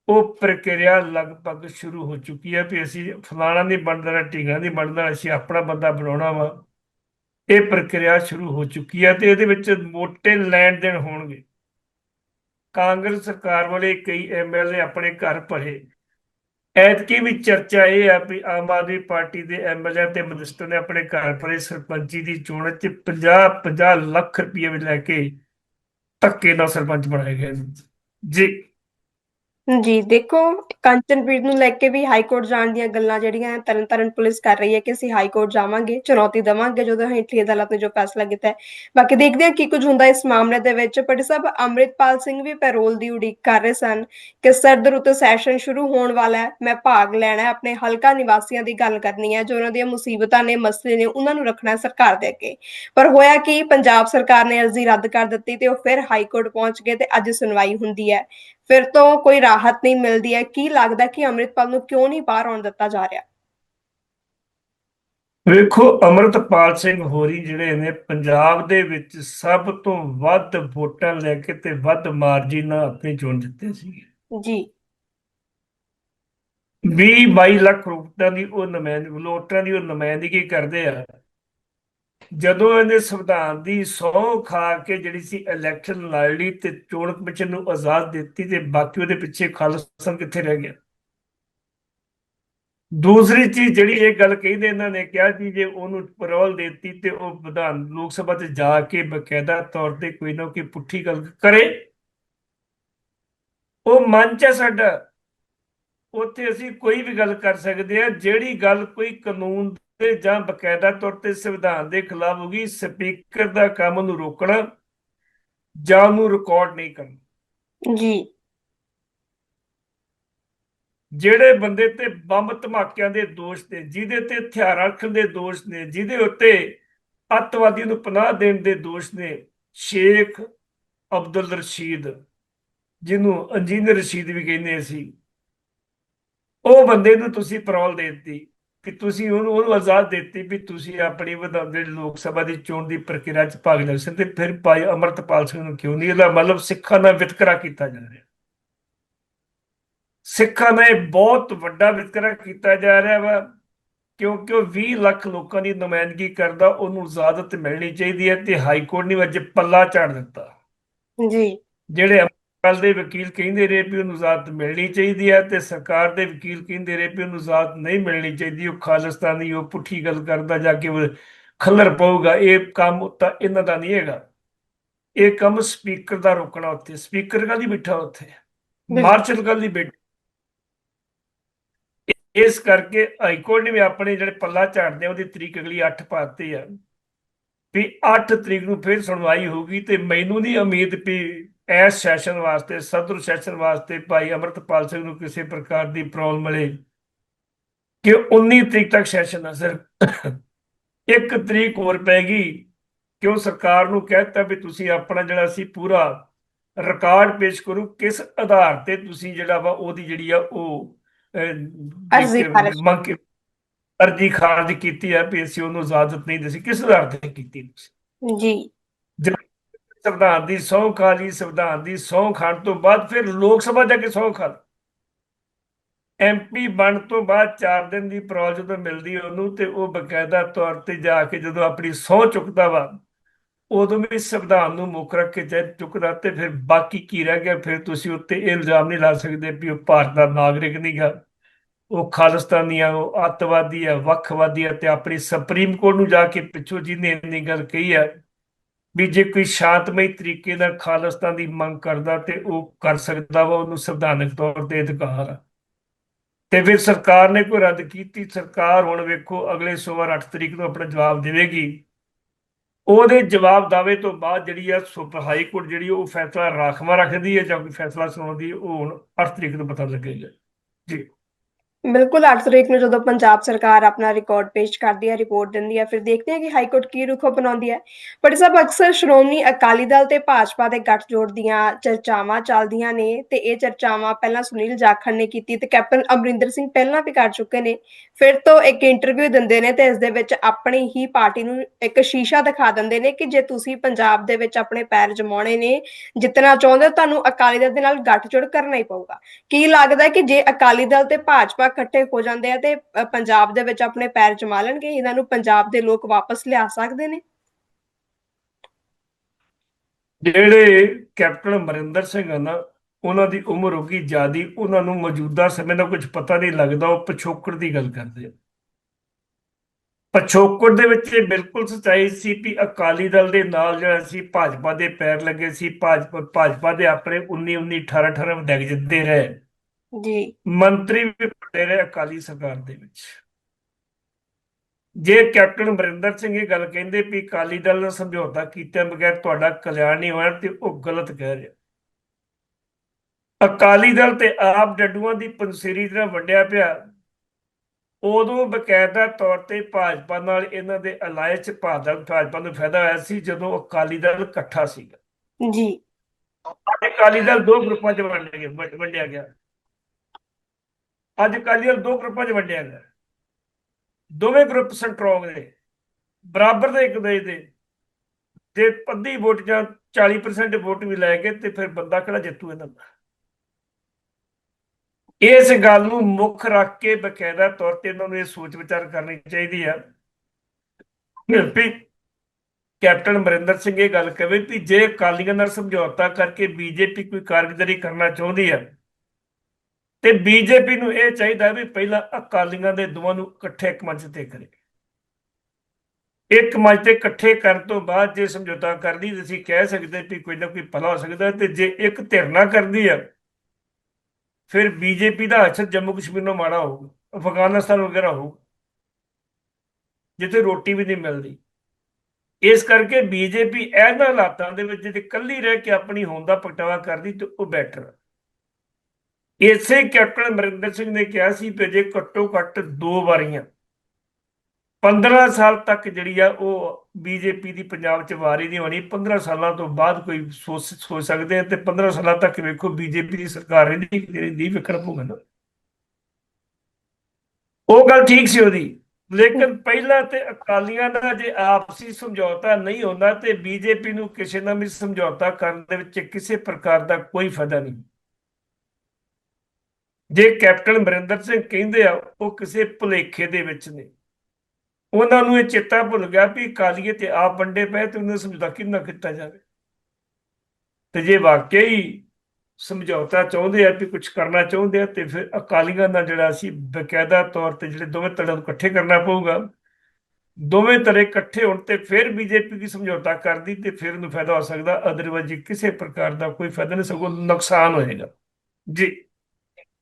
B: ਉਹ ਪ੍ਰਕਿਰਿਆ ਲਗਭਗ ਸ਼ੁਰੂ ਹੋ ਚੁੱਕੀ ਹੈ ਵੀ ਅਸੀਂ ਫਲਾਣਾ ਨਹੀਂ ਬਣਦਾ ਢੀਂਗਾ ਨਹੀਂ ਬਣਦਾ ਅਸੀਂ ਆਪਣਾ ਬੰਦਾ ਬਣਾਉਣਾ ਵਾ। ਇਹ ਪ੍ਰਕਿਰਿਆ ਸ਼ੁਰੂ ਹੋ ਚੁੱਕੀ ਹੈ ਤੇ ਇਹਦੇ ਵਿੱਚ ਮੋٹے ਲੈਣ ਦੇਣ ਹੋਣਗੇ। ਕਾਂਗਰਸ ਸਰਕਾਰ ਵਾਲੇ ਕਈ ਐਮਐਲਏ ਆਪਣੇ ਘਰ ਭਰੇ। ਐਤਕੀ ਵੀ ਚਰਚਾ ਇਹ ਆ ਵੀ ਆਮ ਆਦਮੀ ਪਾਰਟੀ ਦੇ ਐਮਐਲਏ ਤੇ ਮਿਨਿਸਟਰ ਨੇ ਆਪਣੇ ਘਰ ਭਰੇ ਸਰਪੰਚੀ ਦੀ ਚੋਣ 'ਚ 50 50 ਲੱਖ ਰੁਪਏ ਲੈ ਕੇ ਧੱਕੇ ਨਾਲ ਸਰਪੰਚ ਬਣਾਏ ਗਏ ਜੀ।
A: ਜੀ, ਦੇਖੋ, ਕੰਚਨਪ੍ਰੀਤ ਨੂੰ ਲੈ ਕੇ ਵੀ ਹਾਈ ਕੋਰਟ ਜਾਣ ਦੀਆਂ ਗੱਲਾਂ ਜਿਹੜੀਆਂ ਹੈ, ਤਰਨਤਾਰਨ ਪੁਲਿਸ ਕਰ ਰਹੀ ਹੈ ਕਿ ਅਸੀਂ ਹਾਈ ਕੋਰਟ ਜਾਵਾਂਗੇ, ਚੁਣੌਤੀ ਦੇਵਾਂਗੇ ਜਦੋਂ ਹੇਠਲੀ ਅਦਾਲਤ ਨੇ ਜੋ ਫੈਸਲਾ ਕੀਤਾ ਹੈ। ਬਾਕੀ ਦੇਖਦੇ ਹਾਂ ਕੀ ਕੁਝ ਹੁੰਦਾ ਇਸ ਮਾਮਲੇ ਦੇ ਵਿੱਚ। ਪਰ ਸਭ ਅੰਮ੍ਰਿਤਪਾਲ ਸਿੰਘ ਵੀ ਪੈਰੋਲ ਦੀ ਉਡੀਕ ਕਰ ਰਹੇ ਸਨ ਕਿ ਸਰਦ ਰੁੱਤ ਸੈਸ਼ਨ ਸ਼ੁਰੂ ਹੋਣ ਵਾਲਾ ਹੈ। ਮੈਂ ਭਾਗ ਲੈਣਾ ਹੈ, ਆਪਣੇ ਹਲਕਾ ਨਿਵਾਸੀਆਂ ਦੀ ਗੱਲ ਕਰਨੀ ਹੈ, ਜੋ ਉਹਨਾਂ ਦੀਆਂ ਮੁਸੀਬਤਾਂ ਨੇ, ਮਸਲੇ ਨੇ, ਉਹਨਾਂ ਨੂੰ ਰੱਖਣਾ ਹੈ ਸਰਕਾਰ ਦੇ ਅੱਗੇ। ਪਰ ਹੋਇਆ ਕਿ, ਪੰਜਾਬ ਸਰਕਾਰ ਨੇ ਅਰਜ਼ੀ ਰੱਦ ਕਰ ਦਿੱਤੀ ਤੇ ਉਹ ਫਿਰ ਹਾਈ ਕੋਰਟ ਪਹੁੰਚ ਗਏ ਤੇ ਅੱਜ ਸੁਣਵਾਈ ਹੁੰਦੀ ਹੈ। ਫਿਰ ਤੋਂ ਕੋਈ ਰਾਹਤ ਨਹੀਂ ਮਿਲਦੀ ਹੈ। ਕੀ ਲੱਗਦਾ ਕਿ ਅੰਮ੍ਰਿਤਪਾਲ ਨੂੰ ਕਿਉਂ ਨਹੀਂ ਬਾਹਰ ਆਉਣ ਦਿੱਤਾ ਜਾ ਰਿਹਾ?
B: ਵੇਖੋ ਅਮਰਤਪਾਲ ਸਿੰਘ ਹੋਰੀ ਜਿਹੜੇ ਨੇ ਪੰਜਾਬ ਦੇ ਵਿੱਚ ਸਭ ਤੋਂ ਵੱਧ ਵੋਟਾਂ ਲੈ ਕੇ ਤੇ ਵੱਧ ਮਾਰਜਿਨ ਨਾਲ ਆਪਣੀ ਚੋਣ ਜਿੱਤੇ ਸੀ
A: ਜੀ।
B: 20 22 ਲੱਖ ਵੋਟਾਂ ਦੀ ਉਹ ਨੁਮਾਇੰਦ ਵੋਟਰਾਂ ਦੀ ਉਹ ਨੁਮਾਇੰਦਗੀ ਕਰਦੇ ਆ। ਜਦੋਂ ਇਹਨੇ ਸੰਵਿਧਾਨ ਦੀ ਸਹੁੰ ਖਾ ਕੇ ਜਿਹੜੀ ਸੀ ਇਲੈਕਸ਼ਨ ਲੜ ਲਈ ਤੇ ਚੋਣ ਕਮਿਸ਼ਨ ਨੂੰ ਆਜ਼ਾਦ ਦਿੱਤੀ ਤੇ ਬਾਕੀ ਉਹਦੇ ਪਿੱਛੇ ਖਾਲਸਨ ਕਿੱਥੇ ਰਹਿ ਗਿਆ? ਦੂਸਰੀ ਚੀਜ਼ ਜਿਹੜੀ ਇਹ ਗੱਲ ਕਹਿੰਦੇ ਇਹਨਾਂ ਨੇ ਕਿਹਾ ਕਿ ਜੇ ਉਹਨੂੰ ਪਰੋਲ ਦਿੱਤੀ ਤੇ ਉਹ ਵਿਧਾਨ ਲੋਕ ਸਭਾ 'ਚ ਜਾ ਕੇ ਬਕਾਇਦਾ ਤੌਰ ਤੇ ਕੋਈ ਨਾ ਕੋਈ ਪੁੱਠੀ ਗੱਲ ਕਰੇ। ਉਹ ਮੰਚ ਹੈ ਸਾਡਾ। ਉੱਥੇ ਅਸੀਂ ਕੋਈ ਵੀ ਗੱਲ ਕਰ ਸਕਦੇ ਆ ਜਿਹੜੀ ਗੱਲ ਕੋਈ ਕਾਨੂੰਨ ਦੇ ਜਾਂ ਬਕਾਇਦਾ ਤੌਰ ਤੇ ਸੰਵਿਧਾਨ ਦੇ ਖਿਲਾਫ ਹੋਗੀ ਸਪੀਕਰ ਦਾ ਕੰਮ ਨੂੰ ਰੋਕਣਾ ਜਾਂ ਉਹਨੂੰ ਰਿਕਾਰਡ ਨਹੀਂ ਕਰਨਾ।
A: ਜੀ।
B: ਜਿਹੜੇ ਬੰਦੇ ਤੇ ਬੰਬ ਧਮਾਕਿਆਂ ਦੇ ਦੋਸ਼ ਨੇ ਜਿਹਦੇ ਤੇ ਹਥਿਆਰ ਰੱਖਣ ਦੇ ਦੋਸ਼ ਨੇ ਜਿਹਦੇ ਉੱਤੇ ਅੱਤਵਾਦੀ ਨੂੰ ਪਨਾਹ ਦੇਣ ਦੇ ਦੋਸ਼ ਨੇ ਸ਼ੇਖ ਅਬਦੁਲ ਰਸ਼ੀਦ ਜਿਹਨੂੰ ਇੰਜੀਨੀਅਰ ਰਸ਼ੀਦ ਵੀ ਕਹਿੰਦੇ ਸੀ ਉਹ ਬੰਦੇ ਨੂੰ ਤੁਸੀਂ ਪਰੋਲ ਦੇ ਦਿੱਤੀ। ਕਿ ਤੁਸੀਂ ਉਹਨੂੰ ਉਹਨੂੰ ਆਜ਼ਾਦ ਦਿੱਤੀ ਵੀ ਤੁਸੀਂ ਆਪਣੀ ਵਿਧਾਨ ਜਿਹੜੀ ਲੋਕ ਸਭਾ ਦੀ ਚੋਣ ਦੀ ਪ੍ਰਕਿਰਿਆ 'ਚ ਭਾਗ ਲੈ ਸਕਦੇ ਫਿਰ ਭਾਈ ਅਮਰਤਪਾਲ ਸਿੰਘ ਨੂੰ ਕਿਉਂ ਨਹੀਂ? ਇਹਦਾ ਮਤਲਬ ਸਿੱਖਾਂ ਨਾਲ ਵਿਤਕਰਾ ਕੀਤਾ ਜਾ ਰਿਹਾ। ਸਿੱਖਾਂ ਇਹ ਬਹੁਤ ਵੱਡਾ ਵਿਤਕਰਾ ਕੀਤਾ ਜਾ ਰਿਹਾ ਵਾ ਕਿਉਂਕਿ ਉਹ 20 ਲੱਖ ਲੋਕਾਂ ਦੀ ਨੁਮਾਇੰਦਗੀ ਕਰਦਾ ਉਹਨੂੰ ਇਜਾਜ਼ਤ ਮਿਲਣੀ ਚਾਹੀਦੀ ਹੈ ਤੇ ਹਾਈ ਕੋਰਟ ਨੇ ਅੱਜ ਪੱਲਾ ਝਾੜ ਦਿੱਤਾ।
A: ਜੀ।
B: ਜਿਹੜੇ ਅਮਰਪਾਲ ਦੇ ਵਕੀਲ ਕਹਿੰਦੇ ਰਹੇ ਵੀ ਉਹਨੂੰ ਇਜਾਜ਼ਤ ਮਿਲਣੀ ਚਾਹੀਦੀ ਹੈ ਤੇ ਸਰਕਾਰ ਦੇ ਵਕੀਲ ਕਹਿੰਦੇ ਰਹੇ ਵੀ ਉਹਨੂੰ ਇਜਾਜ਼ਤ ਨਹੀਂ ਮਿਲਣੀ ਚਾਹੀਦੀ ਉਹ ਖਾਲਿਸਤਾਨੀ ਉਹ ਪੁੱਠੀ ਗੱਲ ਕਰਦਾ ਜਾ ਕੇ ਖੱਲਰ ਪਊਗਾ ਇਹ ਕੰਮ ਤਾਂ ਇਹਨਾਂ ਦਾ ਨਹੀਂ ਹੈਗਾ। ਇਹ ਕੰਮ ਸਪੀਕਰ ਦਾ ਰੋਕਣਾ ਉੱਥੇ ਸਪੀਕਰ ਕਾਹਦੀ ਬਿਠਾ ਉੱਥੇ? ਮਾਰਸ਼ਲ ਕਾਹਦੀ ਬੈਠਾ? ਇਸ ਕਰਕੇ ਹਾਈ ਕੋਰਟ ਨੇ ਵੀ ਆਪਣੇ ਜਿਹੜੇ ਪੱਲਾ ਝਾੜਦੇ ਆ ਉਹਦੀ ਤਰੀਕ ਅਗਲੀ 8 ਪਾਤੀ ਆ। ਵੀ 8 ਤਰੀਕ ਨੂੰ ਫਿਰ ਸੁਣਵਾਈ ਹੋਊਗੀ ਤੇ ਮੈਨੂੰ ਨਹੀਂ ਉਮੀਦ ਵੀ ਇਸ ਸੈਸ਼ਨ ਵਾਸਤੇ ਸਦਰ ਸੈਸ਼ਨ ਵਾਸਤੇ ਭਾਈ ਅਮਰਤਪਾਲ ਸਿੰਘ ਨੂੰ ਕਿਸੇ ਪ੍ਰਕਾਰ ਦੀ ਪ੍ਰੋਬਲਮ ਮਿਲੇ ਕਿ 19 ਤਰੀਕ ਤੱਕ ਸੈਸ਼ਨ ਆ ਸਰ ਇੱਕ ਤਰੀਕ ਹੋਰ ਪੈਗੀ ਕਿਉਂ ਸਰਕਾਰ ਨੂੰ ਕਹਿਤਾ ਵੀ ਤੁਸੀਂ ਆਪਣਾ ਜਿਹੜਾ ਸੀ ਪੂਰਾ ਰਿਕਾਰਡ ਪੇਸ਼ ਕਰੋ ਕਿਸ ਆਧਾਰ ਤੇ ਤੁਸੀਂ ਜਿਹੜਾ ਵਾ ਉਹਦੀ ਜਿਹੜੀ ਆ ਉਹ
A: ਅਰਜ਼ੀ ਖਾਰਜ
B: ਮੰਗ ਕੇ- ਅਰਜ਼ੀ ਖਾਰਜ ਕੀਤੀ ਹੈ ਵੀ ਅਸੀਂ ਉਹਨੂੰ ਇਜਾਜ਼ਤ ਨਹੀਂ ਦਿੱਤੀ ਕਿਸ ਆਧਾਰ ਤੇ ਕੀਤੀ ਤੁਸੀਂ?
A: ਜੀ।
B: ਸੰਵਿਧਾਨ ਦੀ ਸਹੁੰ ਖਾ ਲਈ ਸੰਵਿਧਾਨ ਦੀ ਸਹੁੰ ਖਾਣ ਤੋਂ ਬਾਅਦ ਫਿਰ ਲੋਕ ਸਭਾ ਜਾ ਕੇ ਸਹੁੰ ਖਾ ਐਮਪੀ ਬਣ ਤੋਂ ਬਾਅਦ 4 ਦਿਨ ਦੀ ਪ੍ਰੋਲ ਜਦੋਂ ਮਿਲਦੀ ਉਹਨੂੰ ਤੇ ਉਹ ਬਕਾਇਦਾ ਤੌਰ ਤੇ ਜਾ ਕੇ ਜਦੋਂ ਆਪਣੀ ਸਹੁੰ ਚੁੱਕਦਾ ਵਾ, ਉਦੋਂ ਵੀ ਸੰਵਿਧਾਨ ਨੂੰ ਮੁੱਖ ਰੱਖ ਕੇ ਜੇ ਚੁੱਕਦਾ ਤੇ ਫਿਰ ਬਾਕੀ ਕੀ ਰਹਿ ਗਿਆ, ਫਿਰ ਤੁਸੀਂ ਉੱਤੇ ਇਹ ਇਲਜ਼ਾਮ ਨਹੀਂ ਲਾ ਸਕਦੇ ਵੀ ਉਹ ਭਾਰਤ ਦਾ ਨਾਗਰਿਕ ਨਹੀਂਗਾ ਉਹ ਖਾਲਿਸਤਾਨੀ ਆ ਉਹ ਅੱਤਵਾਦੀ ਆ ਵੱਖਵਾਦੀ ਆ ਤੇ ਆਪਣੀ ਸੁਪਰੀਮ ਕੋਰਟ ਨੂੰ ਜਾ ਕੇ ਪਿੱਛੋਂ ਜਿਹਨੇ ਇੰਨੀ ਗੱਲ ਕਹੀ ਹੈ ਵੀ ਜੇ ਕੋਈ ਸ਼ਾਂਤਮਈ ਤਰੀਕੇ ਨਾਲ ਖਾਲਿਸਤਾਨ ਦੀ ਮੰਗ ਕਰਦਾ ਤੇ ਉਹ ਕਰ ਸਕਦਾ ਵਾ, ਉਹਨੂੰ ਸੰਵਿਧਾਨਕ ਤੌਰ ਤੇ ਅਧਿਕਾਰ। ਆ ਤੇ ਫਿਰ ਸਰਕਾਰ ਨੇ ਕੋਈ ਰੱਦ ਕੀਤੀ। ਸਰਕਾਰ ਹੁਣ ਵੇਖੋ ਅਗਲੇ ਸੋਮਵਾਰ 8 ਤਰੀਕ ਨੂੰ ਆਪਣਾ ਜਵਾਬ ਦੇਵੇਗੀ। ਉਹਦੇ ਜਵਾਬ ਦਾਵੇ ਤੋਂ ਬਾਅਦ ਜਿਹੜੀ ਆ ਸੁਪਰ ਹਾਈ ਕੋਰਟ ਜਿਹੜੀ ਉਹ ਫੈਸਲਾ ਰਾਖਵਾ ਰੱਖਦੀ ਹੈ ਜਾਂ ਕੋਈ ਫੈਸਲਾ ਸੁਣਾਉਂਦੀ ਹੈ ਉਹ ਹੁਣ 8 ਤਰੀਕ ਨੂੰ ਪਤਾ ਲੱਗੇਗਾ। ਜੀ।
A: ਬਿਲਕੁਲ 8 ਤਰੀਕ ਨੂੰ ਜਦੋਂ ਪੰਜਾਬ ਸਰਕਾਰ ਆਪਣਾ ਰਿਕਾਰਡ ਪੇਸ਼ ਕਰਦੀ ਹੈ ਰਿਪੋਰਟ ਦਿੰਦੀ ਹੈ, ਫਿਰ ਦੇਖਦੇ ਹਾਂ ਕਿ ਹਾਈ ਕੋਰਟ ਕੀ ਰੁਖ ਅਪਣਾਉਂਦੀ ਹੈ। ਪਰ ਸਭ ਅਕਸਰ ਸ਼੍ਰੋਮਣੀ ਅਕਾਲੀ ਦਲ ਤੇ ਭਾਜਪਾ ਦੇ ਗੱਠਜੋੜ ਦੀਆਂ ਚਰਚਾਵਾਂ ਚੱਲਦੀਆਂ ਨੇ ਤੇ ਇਹ ਚਰਚਾਵਾਂ ਪਹਿਲਾਂ ਸੁਨੀਲ ਜਾਖੜ ਨੇ ਕੀਤੀ ਤੇ ਕੈਪਟਨ ਅਮਰਿੰਦਰ ਸਿੰਘ ਪਹਿਲਾਂ ਵੀ ਕਰ ਚੁੱਕੇ ਨੇ। ਫਿਰ ਤੋਂ ਇੱਕ ਇੰਟਰਵਿਊ ਦਿੰਦੇ ਨੇ ਤੇ ਇਸ ਦੇ ਵਿੱਚ ਆਪਣੀ ਹੀ ਪਾਰਟੀ ਨੂੰ ਇੱਕ ਸ਼ੀਸ਼ਾ ਦਿਖਾ ਦਿੰਦੇ ਨੇ ਕਿ ਜੇ ਤੁਸੀਂ ਪੰਜਾਬ ਦੇ ਵਿੱਚ ਆਪਣੇ ਪੈਰ ਜਮਾਉਣੇ ਨੇ, ਜਿੱਤਣਾ ਚਾਹੁੰਦੇ ਹੋ, ਤੁਹਾਨੂੰ ਅਕਾਲੀ ਦਲ ਦੇ ਨਾਲ ਗੱਠਜੋੜ ਕਰਨਾ ਹੀ ਪਊਗਾ। ਕੀ ਲੱਗਦਾ ਕਿ ਜੇ ਅਕਾਲੀ ਦਲ ਤੇ ਭਾਜਪਾ ਇਕੱਠੇ ਹੋ ਜਾਂਦੇ ਆ ਤੇ ਪੰਜਾਬ ਦੇ ਵਿੱਚ ਆਪਣੇ ਪੈਰ ਜਮਾ ਲੈਣਗੇ, ਇਹਨਾਂ ਨੂੰ ਪੰਜਾਬ ਦੇ ਲੋਕ ਵਾਪਸ ਲਿਆ ਸਕਦੇ ਨੇ?
B: ਜਿਹੜੇ ਕੈਪਟਨ ਅਮਰਿੰਦਰ ਸਿੰਘ ਆ ਉਹਨਾਂ ਦੀ ਉਮਰ ਹੋ ਗਈ ਜਿਆਦੀ, ਉਹਨਾਂ ਨੂੰ ਮੌਜੂਦਾ ਸਮੇਂ ਦਾ ਕੁਝ ਪਤਾ ਨਹੀਂ ਲੱਗਦਾ, ਉਹ ਪਿਛੋਕੜ ਦੀ ਗੱਲ ਕਰਦੇ ਆ। ਪਿਛੋਕੜ ਦੇ ਵਿੱਚ ਇਹ ਬਿਲਕੁਲ ਸਚਾਈ ਸੀ ਕਿ ਅਕਾਲੀ ਦਲ ਦੇ ਨਾਲ ਜਿਹੜਾ ਸੀ, ਭਾਜਪਾ ਦੇ ਪੈਰ ਲੱਗੇ ਸੀ, ਭਾਜਪਾ ਭਾਜਪਾ ਦੇ ਆਪਣੇ 19 19 18 18 ਵਿਧਾਇਕ ਜਿੱਤਦੇ ਰਹੇ।
A: ਜੀ।
B: ਮੰਤਰੀ ਵੀ ਬਣੇ ਰਹੇ ਅਕਾਲੀ ਸਰਕਾਰ ਦੇ ਵਿੱਚ। ਜੇ ਕੈਪਟਨ ਅਮਰਿੰਦਰ ਸਿੰਘ ਇਹ ਗੱਲ ਕਹਿੰਦੇ ਵੀ ਅਕਾਲੀ ਦਲ ਨਾਲ ਸਮਝੌਤਾ ਕੀਤੇ ਬਗੈਰ ਤੁਹਾਡਾ ਕਲਿਆਣ ਨਹੀਂ ਹੋਣਾ ਤੇ ਉਹ ਗਲਤ ਕਹਿ ਰਿਹਾ। ਅਕਾਲੀ ਦਲ ਤੇ ਆਪ ਡੱਡੂਆਂ ਦੀ ਪੰਸੇਰੀ ਤਰ੍ਹਾਂ ਵੰਡਿਆ ਪਿਆ। ਉਦੋਂ ਬਕਾਇਦਾ ਤੌਰ ਤੇ ਭਾਜਪਾ ਨਾਲ ਇਹਨਾਂ ਦੇ ਅਲਾਇੰਸ ਭਾਜਪਾ ਭਾਜਪਾ ਨੂੰ ਫਾਇਦਾ ਹੋਇਆ ਸੀ ਜਦੋਂ ਅਕਾਲੀ ਦਲ ਇਕੱਠਾ ਸੀਗਾ।
A: ਜੀ।
B: ਅਕਾਲੀ ਦਲ ਦੋ ਗਰੁੱਪਾਂ 'ਚ ਵੰਡਿਆ ਗਿਆ ਵੰਡ- ਵੰਡਿਆ ਗਿਆ। ਅੱਜ ਅਕਾਲੀ ਦਲ ਦੋ ਗਰੁੱਪਾਂ 'ਚ ਵੰਡਿਆ ਗਿਆ। ਦੋਵੇਂ ਗਰੁੱਪ ਸਟਰੋਂਗ ਨੇ। ਬਰਾਬਰ ਦੇ ਇੱਕ ਦੂਜੇ ਦੇ। ਤੇ ਅੱਧੀ ਵੋਟ ਜਾਂ 40% ਵੋਟ ਵੀ ਲੈ ਕੇ ਤੇ ਫਿਰ ਬੰਦਾ ਕਿਹੜਾ ਜਿੱਤੂ ਇਹਨਾਂ ਦਾ? ਇਸ ਗੱਲ ਨੂੰ ਮੁੱਖ ਰੱਖ ਕੇ ਬਕਾਇਦਾ ਤੌਰ ਤੇ ਇਹਨਾਂ ਨੂੰ ਇਹ ਸੋਚ ਵਿਚਾਰ ਕਰਨੀ ਚਾਹੀਦੀ ਆ ਵੀ ਕੈਪਟਨ ਅਮਰਿੰਦਰ ਸਿੰਘ ਇਹ ਗੱਲ ਕਹੇ ਵੀ ਜੇ ਅਕਾਲੀਆਂ ਨਾਲ ਸਮਝੌਤਾ ਕਰਕੇ ਬੀਜੇਪੀ ਕੋਈ ਕਾਰਗੁਜ਼ਾਰੀ ਕਰਨਾ ਚਾਹੁੰਦੀ ਹੈ ਤੇ ਬੀਜੇਪੀ ਨੂੰ ਇਹ ਚਾਹੀਦਾ ਵੀ ਪਹਿਲਾਂ ਅਕਾਲੀਆਂ ਦੇ ਦੋਵਾਂ ਨੂੰ ਇਕੱਠੇ ਇੱਕ ਮੰਚ ਤੇ ਕਰੇ। ਇੱਕ ਮੰਚ ਤੇ ਇਕੱਠੇ ਕਰਨ ਤੋਂ ਬਾਅਦ ਜੇ ਸਮਝੌਤਾ ਕਰਦੀ ਤਾਂ ਅਸੀਂ ਕਹਿ ਸਕਦੇ ਵੀ ਕੋਈ ਨਾ ਕੋਈ ਭਲਾ ਹੋ ਸਕਦਾ ਤੇ ਜੇ ਇੱਕ ਧਿਰ ਕਰਦੀ ਹੈ ਫਿਰ ਬੀਜੇਪੀ ਦਾ ਅਸਰ ਜੰਮੂ ਕਸ਼ਮੀਰ ਨੂੰ ਮਾੜਾ ਹੋਊਗਾ, ਅਫਗਾਨਿਸਤਾਨ ਵਗੈਰਾ ਹੋਊਗਾ, ਜਿੱਥੇ ਰੋਟੀ ਵੀ ਨਹੀਂ ਮਿਲਦੀ। ਇਸ ਕਰਕੇ ਬੀਜੇਪੀ ਇਹਨਾਂ ਹਾਲਾਤਾਂ ਦੇ ਵਿੱਚ ਜੇ ਇਕੱਲੀ ਰਹਿ ਕੇ ਆਪਣੀ ਹੋਂਦ ਦਾ ਪ੍ਰਗਟਾਵਾ ਕਰਦੀ ਤੇ ਉਹ ਬੈਟਰ ਇਸੇ ਕੈਪਟਨ ਅਮਰਿੰਦਰ ਸਿੰਘ ਨੇ ਕਿਹਾ ਸੀ ਕਿ ਜੇ ਘੱਟੋ ਘੱਟ ਦੋ ਵਾਰੀਆਂ 15 ਸਾਲ ਤੱਕ ਜਿਹੜੀ ਆ ਉਹ ਬੀਜੇਪੀ ਦੀ ਪੰਜਾਬ 'ਚ ਵਾਰੀ ਨਹੀਂ ਹੋਣੀ 15 ਸਾਲਾਂ ਤੋਂ ਬਾਅਦ ਕੋਈ ਸੋਚ ਸੋਚ ਸਕਦੇ ਆ ਤੇ 15 ਸਾਲਾਂ ਤੱਕ ਵੇਖੋ ਬੀਜੇਪੀ ਦੀ ਸਰਕਾਰ ਰਹਿੰਦੀ ਰਹਿੰਦੀ ਵਿਕਰ ਭੁਗਨ ਉਹ ਗੱਲ ਠੀਕ ਸੀ ਉਹਦੀ, ਲੇਕਿਨ ਪਹਿਲਾਂ ਤੇ ਅਕਾਲੀਆਂ ਦਾ ਜੇ ਆਪਸੀ ਸਮਝੌਤਾ ਨਹੀਂ ਹੁੰਦਾ ਤੇ ਬੀਜੇਪੀ ਨੂੰ ਕਿਸੇ ਨਾਲ ਵੀ ਸਮਝੌਤਾ ਕਰਨ ਦੇ ਵਿੱਚ ਕਿਸੇ ਪ੍ਰਕਾਰ ਦਾ ਕੋਈ ਫਾਇਦਾ ਨਹੀਂ। ਜੇ ਕੈਪਟਨ ਅਮਰਿੰਦਰ ਸਿੰਘ ਕਹਿੰਦੇ ਆ, ਉਹ ਕਿਸੇ ਭੁਲੇਖੇ ਦੇ ਵਿੱਚ ਨੇ। ਉਹਨਾਂ ਨੂੰ ਇਹ ਚੇਤਾ ਭੁੱਲ ਗਿਆ ਵੀ ਅਕਾਲੀਏ ਤੇ ਆਪ ਵੰਡੇ ਪਏ ਤੇ ਉਹਨਾਂ ਸਮਝੌਤਾ ਕਿੰਨਾ ਕੀਤਾ ਜਾਵੇ। ਤੇ ਜੇ ਵਾਕਈ ਸਮਝੌਤਾ ਚਾਹੁੰਦੇ ਆ ਵੀ ਕੁਝ ਕਰਨਾ ਚਾਹੁੰਦੇ ਆ, ਤੇ ਫਿਰ ਅਕਾਲੀਆਂ ਦਾ ਜਿਹੜਾ ਸੀ ਬਕਾਇਦਾ ਤੌਰ ਤੇ ਜਿਹੜੇ ਦੋਵੇਂ ਧੜਿਆਂ ਨੂੰ ਇਕੱਠੇ ਕਰਨਾ ਪਊਗਾ, ਦੋਵੇਂ ਧੜੇ ਇਕੱਠੇ ਹੋਣ ਤੇ ਫਿਰ ਬੀਜੇਪੀ ਦੀ ਸਮਝੌਤਾ ਕਰਦੀ ਤੇ ਫਿਰ ਉਹਨੂੰ ਫਾਇਦਾ ਹੋ ਸਕਦਾ ਅਦਰਵਾਈਜ਼ ਕਿਸੇ ਪ੍ਰਕਾਰ ਦਾ ਕੋਈ ਫਾਇਦਾ ਨਹੀਂ, ਸਗੋਂ ਨੁਕਸਾਨ ਹੋਏਗਾ। ਜੀ।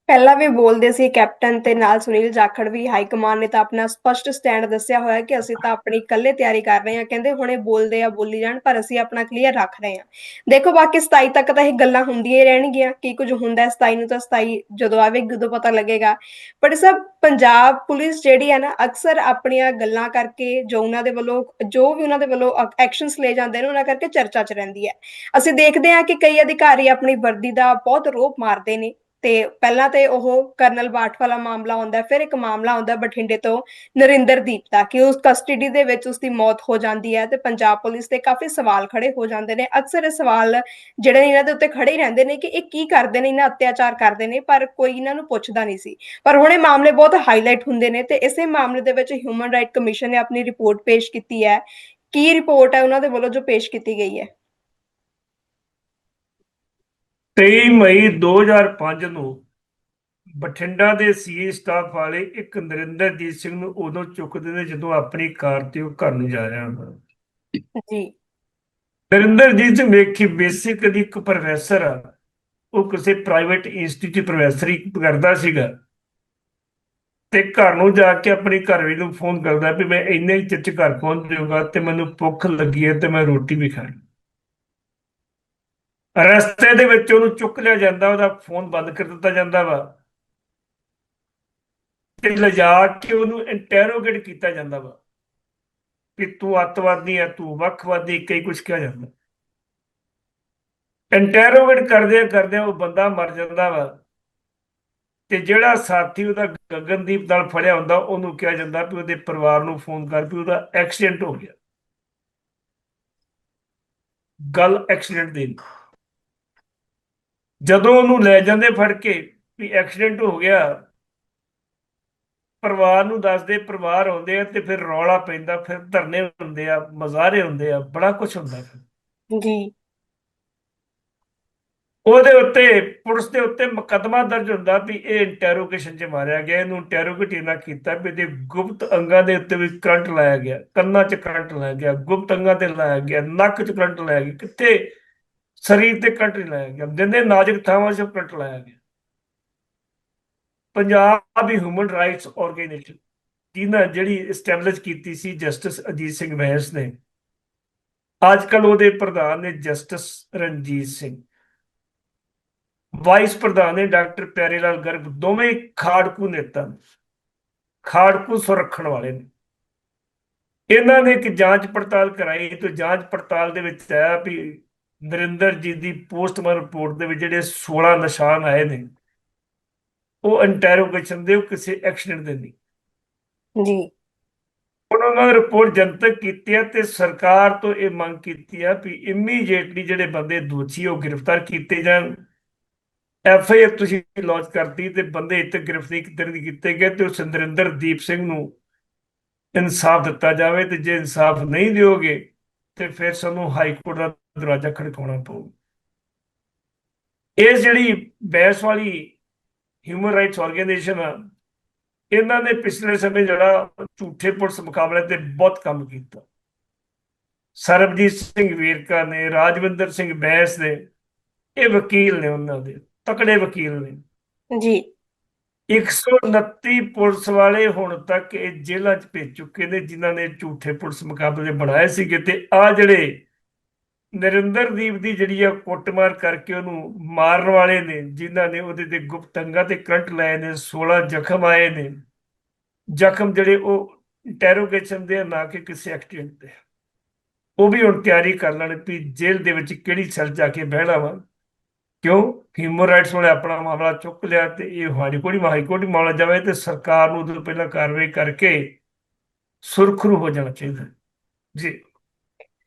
A: ਪਹਿਲਾਂ ਵੀ ਬੋਲਦੇ ਸੀ, ਕੈਪਟਨ ਤੇ ਨਾਲ ਸੁਨੀਲ ਜਾਖੜ ਵੀ ਹਾਈ ਕਮਾਂਡ ਨੇ ਤਾਂ ਆਪਣਾ ਸਪਸ਼ਟ ਸਟੈਂਡ ਦੱਸਿਆ ਹੋਇਆ ਕਿ ਅਸੀਂ ਤਾਂ ਆਪਣੀ ਇਕੱਲੇ ਤਿਆਰੀ ਕਰ ਰਹੇ ਹਾਂ। ਕਹਿੰਦੇ ਹੁਣੇ ਬੋਲਦੇ ਆ, ਬੋਲੀ ਜਾਣ, ਪਰ ਅਸੀਂ ਆਪਣਾ ਕਲੀਅਰ ਰੱਖ ਰਹੇ ਹਾਂ। ਦੇਖੋ ਬਾਕੀ 27 ਤੱਕ ਤਾਂ ਇਹ ਗੱਲਾਂ ਹੁੰਦੀਆਂ ਹੀ ਰਹਿਣਗੀਆਂ। ਕੀ ਕੁਝ ਹੁੰਦਾ 27 ਨੂੰ ਤਾਂ 27 ਜਦੋਂ ਆਵੇਗੀ ਉਦੋਂ ਪਤਾ ਲੱਗੇਗਾ। ਪਰ ਸਭ ਪੰਜਾਬ ਪੁਲਿਸ ਜਿਹੜੀ ਹੈ ਨਾ, ਅਕਸਰ ਆਪਣੀਆਂ ਗੱਲਾਂ ਕਰਕੇ ਜੋ ਉਹਨਾਂ ਦੇ ਵੱਲੋਂ, ਜੋ ਵੀ ਉਹਨਾਂ ਦੇ ਵੱਲੋਂ ਐਕਸ਼ਨਸ ਲਏ ਜਾਂਦੇ ਨੇ, ਉਹਨਾਂ ਕਰਕੇ ਚਰਚਾ 'ਚ ਰਹਿੰਦੀ ਹੈ। ਅਸੀਂ ਦੇਖਦੇ ਹਾਂ ਕਿ ਕਈ ਅਧਿਕਾਰੀ ਆਪਣੀ ਵਰਦੀ ਦਾ ਬਹੁਤ ਰੋਪ ਮਾਰਦੇ ਨੇ। ਤੇ ਪਹਿਲਾਂ ਤੇ ਉਹ ਕਰਨਲ ਬਾਠ ਵਾਲਾ ਮਾਮਲਾ ਆਉਂਦਾ, ਫਿਰ ਇੱਕ ਮਾਮਲਾ ਆਉਂਦਾ ਬਠਿੰਡੇ ਤੋਂ ਨਰਿੰਦਰਦੀਪ ਦਾ ਕਿ ਉਸ ਕਸਟਡੀ ਦੇ ਵਿੱਚ ਉਸ ਦੀ ਮੌਤ ਹੋ ਜਾਂਦੀ ਹੈ ਤੇ ਪੰਜਾਬ ਪੁਲਿਸ ਤੇ ਕਾਫੀ ਸਵਾਲ ਖੜੇ ਹੋ ਜਾਂਦੇ ਨੇ। ਅਕਸਰ ਇਹ ਸਵਾਲ ਜਿਹੜੇ ਇਹਨਾਂ ਦੇ ਉੱਤੇ ਖੜੇ ਰਹਿੰਦੇ ਨੇ ਕਿ ਇਹ ਕੀ ਕਰਦੇ ਨੇ ਇਹਨਾਂ ਅਤਿਆਚਾਰ ਕਰਦੇ ਨੇ, ਪਰ ਕੋਈ ਇਹਨਾਂ ਨੂੰ ਪੁੱਛਦਾ ਨਹੀਂ ਸੀ। ਪਰ ਹੁਣ ਇਹ ਮਾਮਲੇ ਬਹੁਤ ਹਾਈਲਾਈਟ ਹੁੰਦੇ ਨੇ ਤੇ ਇਸੇ ਮਾਮਲੇ ਦੇ ਵਿੱਚ ਹਿਊਮਨ ਰਾਈਟ ਕਮਿਸ਼ਨ ਨੇ ਆਪਣੀ ਰਿਪੋਰਟ ਪੇਸ਼ ਕੀਤੀ ਹੈ। ਕੀ ਰਿਪੋਰਟ ਹੈ ਉਹਨਾਂ ਦੇ ਵੱਲੋਂ ਜੋ ਪੇਸ਼ ਕੀਤੀ ਗਈ ਹੈ?
B: 23 ਮਈ 2005 ਨੂੰ ਬਠਿੰਡਾ ਦੇ ਸੀਏ ਸਟਾਫ ਵਾਲੇ ਇੱਕ ਨਰਿੰਦਰਜੀਤ ਸਿੰਘ ਨੂੰ ਉਦੋਂ ਚੁੱਕਦੇ ਨੇ ਜਦੋਂ ਆਪਣੀ ਕਾਰ ਤੇ ਉਹ ਘਰ ਨੂੰ ਜਾ ਰਿਹਾ ਹੁੰਦਾ।
A: ਜੀ।
B: ਨਰਿੰਦਰਜੀਤ ਵੇਖੀ ਬੇਸਿਕਲੀ ਇੱਕ ਪ੍ਰੋਫੈਸਰ ਆ। ਉਹ ਕਿਸੇ ਪ੍ਰਾਈਵੇਟ ਇੰਸਟੀਚਿਊਟ ਪ੍ਰੋਫੈਸਰੀ ਕਰਦਾ ਸੀਗਾ। ਤੇ ਘਰ ਨੂੰ ਜਾ ਕੇ ਆਪਣੀ ਘਰਵਾਲੀ ਨੂੰ ਫੋਨ ਕਰਦਾ ਵੀ ਮੈਂ ਇੰਨੇ ਹੀ ਚਿਰ ਚ ਘਰ ਪਹੁੰਚ ਜਾਊਗਾ ਤੇ ਮੈਨੂੰ ਭੁੱਖ ਲੱਗੀ ਹੈ ਤੇ ਮੈਂ ਰੋਟੀ ਵੀ ਖਾਣੀ ਰਸਤੇ ਦੇ ਵਿੱਚ ਉਹਨੂੰ ਚੁੱਕ ਲਿਆ ਜਾਂਦਾ, ਉਹਦਾ ਫੋਨ ਬੰਦ ਕਰ ਦਿੱਤਾ ਜਾਂਦਾ ਵਾ। ਤੇ ਲਿਜਾ ਕੇ ਉਹਨੂੰ ਇੰਟਰੋਗੇਟ ਕੀਤਾ ਜਾਂਦਾ ਵਾ ਕਿ ਤੂੰ ਅੱਤਵਾਦੀ ਹੈ ਤੂੰ ਵੱਖਵਾਦੀ, ਕਈ ਕੁਝ ਕਿਹਾ ਜਾਂਦਾ। ਇੰਟਰੋਗੇਟ ਕਰਦੇ ਕਰਦੇ ਉਹ ਬੰਦਾ ਮਰ ਜਾਂਦਾ ਵਾ ਤੇ ਜਿਹੜਾ ਸਾਥੀ ਉਹਦਾ ਗਗਨਦੀਪ ਨਾਲ ਫੜਿਆ ਹੁੰਦਾ, ਉਹਨੂੰ ਕਿਹਾ ਜਾਂਦਾ ਵੀ ਉਹਦੇ ਪਰਿਵਾਰ ਨੂੰ ਫੋਨ ਕਰ ਵੀ ਉਹਦਾ ਐਕਸੀਡੈਂਟ ਹੋ ਗਿਆ। ਗੱਲ ਐਕਸੀਡੈਂਟ ਦੀ ਨਹੀਂ। ਜਦੋਂ ਉਹਨੂੰ ਲੈ ਜਾਂਦੇ ਫੜ ਕੇ ਵੀ ਐਕਸੀਡੈਂਟ ਹੋ ਗਿਆ ਪਰਿਵਾਰ ਨੂੰ ਦੱਸਦੇ ਪਰਿਵਾਰ ਆਉਂਦੇ ਆ ਤੇ ਫਿਰ ਰੌਲਾ ਪੈਂਦਾ ਫਿਰ ਧਰਨੇ ਹੁੰਦੇ ਆ ਮਜ਼ਾਰੇ ਹੁੰਦੇ ਆ ਬੜਾ ਕੁਝ ਹੁੰਦਾ ਫਿਰ।
A: ਜੀ।
B: ਉਹਦੇ ਉੱਤੇ ਪੁਲਿਸ ਦੇ ਉੱਤੇ ਮੁਕੱਦਮਾ ਦਰਜ ਹੁੰਦਾ ਵੀ ਇਹ ਇੰਟਰੋਗੇਸ਼ਨ 'ਚ ਮਾਰਿਆ ਗਿਆ ਇਹਨੂੰ ਇੰਟਰੋਗੇਟ ਇਹਨਾਂ ਕੀਤਾ ਵੀ ਇਹਦੇ ਗੁਪਤ ਅੰਗਾਂ ਦੇ ਉੱਤੇ ਵੀ ਕਰੰਟ ਲਾਇਆ ਗਿਆ ਕੰਨਾਂ 'ਚ ਕਰੰਟ ਲਾਇਆ ਗਿਆ ਗੁਪਤ ਅੰਗਾਂ ਤੇ ਲਾਇਆ ਗਿਆ ਨੱਕ 'ਚ ਕਰੰਟ ਲਾਇਆ ਗਿਆ ਕਿੱਥੇ ਸਰੀਰ ਤੇ ਕਰੰਟ ਲਾਇਆ ਗਿਆ। ਜਿੰਨੇ ਨਾਜ਼ੁਕ ਥਾਵਾਂ 'ਚ ਕਰੰਟ ਲਾਇਆ ਗਿਆ। ਪੰਜਾਬ ਦੀ ਹਿਊਮਨ ਰਾਈਟਸ ਆਰਗੇਨਾਈਜੇਸ਼ਨ ਜਿਹਨਾਂ ਜਿਹੜੀ ਐਸਟੈਬਲਿਸ਼ ਕੀਤੀ ਸੀ ਜਸਟਿਸ ਅਜੀਤ ਸਿੰਘ ਬੈਂਸ ਨੇ ਅੱਜ ਕੱਲ ਉਹਦੇ ਪ੍ਰਧਾਨ ਨੇ ਜਸਟਿਸ ਰਣਜੀਤ ਸਿੰਘ। ਵਾਈਸ ਪ੍ਰਧਾਨ ਨੇ ਡਾਕਟਰ ਪਿਆਰੇ ਲਾਲ ਗਰਗ, ਦੋਵੇਂ ਖਾੜਕੂ ਨੇਤਾ ਨੇ। ਖਾੜਕੂ ਸੁਰੱਖਣ ਵਾਲੇ ਨੇ। ਇਹਨਾਂ ਨੇ ਇੱਕ ਜਾਂਚ ਪੜਤਾਲ ਕਰਾਈ ਤੇ ਜਾਂਚ ਪੜਤਾਲ ਦੇ ਵਿੱਚ ਆਇਆ ਵੀ ਨਰਿੰਦਰ ਜੀ ਦੀ ਪੋਸਟਮਾਰਟਮ ਰਿਪੋਰਟ ਦੇ ਵਿੱਚ ਜਿਹੜੇ 16 ਨਿਸ਼ਾਨ ਆਏ ਨੇ ਉਹ ਇੰਟਰੋਗੇਸ਼ਨ ਦੇ ਉਹ ਕਿਸੇ ਐਕਸੀਡੈਂਟ ਦੇ ਨਹੀਂ।
A: ਜੀ।
B: ਉਹਨਾਂ ਨੇ ਰਿਪੋਰਟ ਜਨਤਕ ਕੀਤੀ ਹੈ ਤੇ ਸਰਕਾਰ ਤੋਂ ਇਹ ਮੰਗ ਕੀਤੀ ਹੈ ਵੀ ਇਮੀਡੀਏਟਲੀ ਜਿਹੜੇ ਬੰਦੇ ਦੋਸ਼ੀ ਉਹ ਗ੍ਰਿਫਤਾਰ ਕੀਤੇ ਜਾਣ। ਐਫ ਆਈ ਆਰ ਤੁਸੀਂ ਲੌਂਚ ਕਰਤੀ ਤੇ ਬੰਦੇ ਇੱਥੇ ਗ੍ਰਿਫਤਾਰੀ ਕਿਤੇ ਨਹੀਂ ਕੀਤੇ ਗਏ ਤੇ ਉਸ ਨਰਿੰਦਰ ਦੀਪ ਸਿੰਘ ਨੂੰ ਇਨਸਾਫ ਦਿੱਤਾ ਜਾਵੇ ਤੇ ਜੇ ਇਨਸਾਫ ਨਹੀਂ ਦਿਓਗੇ ਤੇ ਫਿਰ ਸਾਨੂੰ ਹਾਈ ਕੋਰਟ ਦਾ ਦਰਵਾਜ਼ਾ ਖੜਕਾਉਣਾ ਪਊ। ਇਹ ਜਿਹੜੀ ਬੈਸ ਵਾਲੀ ਹਿਊਮਨ ਰਾਈਟਸ ਆਰਗੇਨਾਈਜੇਸ਼ਨ ਆ ਇਹਨਾਂ ਨੇ ਪਿਛਲੇ ਸਮੇਂ ਜਿਹੜਾ ਝੂਠੇ ਪੁਲਿਸ ਮੁਕਾਬਲੇ ਤੇ ਬਹੁਤ ਕੰਮ ਕੀਤਾ। ਸਰਬਜੀਤ ਸਿੰਘ ਵੇਰਕਾ ਨੇ ਰਾਜਵਿੰਦਰ ਸਿੰਘ ਬੈਂਸ ਨੇ ਇਹ ਵਕੀਲ ਨੇ ਉਹਨਾਂ ਦੇ ਤਕੜੇ ਵਕੀਲ ਨੇ।
A: ਜੀ।
B: 129 ਪੁਲਿਸ ਵਾਲੇ ਹੁਣ ਤੱਕ ਇਹ ਜੇਲ੍ਹਾਂ 'ਚ ਭੇਜ ਚੁੱਕੇ ਨੇ ਜਿਨ੍ਹਾਂ ਨੇ ਝੂਠੇ ਪੁਲਿਸ ਮੁਕਾਬਲੇ ਬਣਾਏ ਸੀਗੇ ਤੇ ਆ ਜਿਹੜੇ ਨਰਿੰਦਰਦੀਪ ਦੀ ਜਿਹੜੀ ਆ ਕੁੱਟਮਾਰ ਕਰਕੇ ਉਹਨੂੰ ਮਾਰਨ ਵਾਲੇ ਨੇ, ਜਿਨ੍ਹਾਂ ਨੇ ਉਹਦੇ ਤੇ ਗੁਪਤ ਅੰਗਾਂ ਤੇ ਕਰੰਟ ਲਾਏ ਨੇ 16 ਜ਼ਖਮ ਆਏ ਨੇ। ਜ਼ਖਮ ਜਿਹੜੇ ਉਹ ਇੰਟਰੋਗੇਸ਼ਨ ਦੇ ਨਾ ਕਿ ਕਿਸੇ ਐਕਸੀਡੈਂਟ ਦੇ ਉਹ ਵੀ ਹੁਣ ਤਿਆਰੀ ਕਰ ਲੈਣ ਵੀ ਜੇਲ੍ਹ ਦੇ ਵਿੱਚ ਕਿਹੜੀ ਸੈੱਲ ਜਾ ਕੇ ਬਹਿਣਾ ਵਾ। ਕਿਉਂ? ਹਿਊਮਨ ਰਾਈਟਸ ਵਾਲੇ ਆਪਣਾ ਮਾਮਲਾ ਚੁੱਕ ਲਿਆ ਤੇ ਇਹ ਹਾਈ ਕੋਰਟ ਹਾਈ ਕੋਰਟ ਹੀ ਮਾਮਲਾ ਜਾਵੇ ਤੇ ਸਰਕਾਰ ਨੂੰ ਉਹਦੇ ਤੋਂ ਪਹਿਲਾਂ ਕਾਰਵਾਈ ਕਰਕੇ ਸੁਰਖਰੂ ਹੋ ਜਾਣਾ ਚਾਹੀਦਾ। ਜੀ।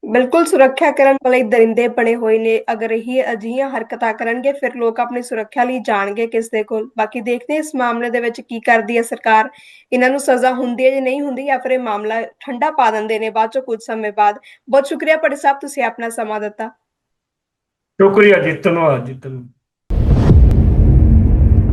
A: ਬਿਲਕੁਲ ਸੁਰੱਖਿਆ ਕਰਨ ਵਾਲੇ ਦਰਿੰਦੇ ਬਣੇ ਹੋਏ ਨੇ। ਅਗਰ ਇਹ ਅਜਿਹੀਆਂ ਹਰਕਤਾਂ ਕਰਨਗੇ, ਫਿਰ ਲੋਕ ਆਪਣੀ ਸੁਰੱਖਿਆ ਲਈ ਜਾਣਗੇ ਕਿਸ ਦੇ ਕੋਲ। ਬਾਕੀ ਦੇਖਦੇ ਇਸ ਮਾਮਲੇ ਦੇ ਵਿੱਚ ਕੀ ਕਰਦੀ ਹੈ ਸਰਕਾਰ। ਇਹਨਾਂ ਨੂੰ ਸਜ਼ਾ ਹੁੰਦੀ ਹੈ ਜਾਂ ਨਹੀਂ ਹੁੰਦੀ ਜਾਂ ਫਿਰ ਇਹ ਮਾਮਲਾ ਠੰਡਾ ਪਾ ਦਿੰਦੇ ਨੇ ਬਾਅਦ ਚੋਂ ਕੁਝ ਸਮੇਂ ਬਾਅਦ। ਬਹੁਤ ਸ਼ੁਕਰੀਆ ਪੜੇ ਸਾਹਿਬ, ਤੁਸੀਂ ਆਪਣਾ ਸਮਾਂ ਦਿੱਤਾ।
B: ਸ਼ੁਕਰੀਆ ਜੀ, ਧੰਨਵਾਦ ਜੀ, ਧੰਨਵਾਦ।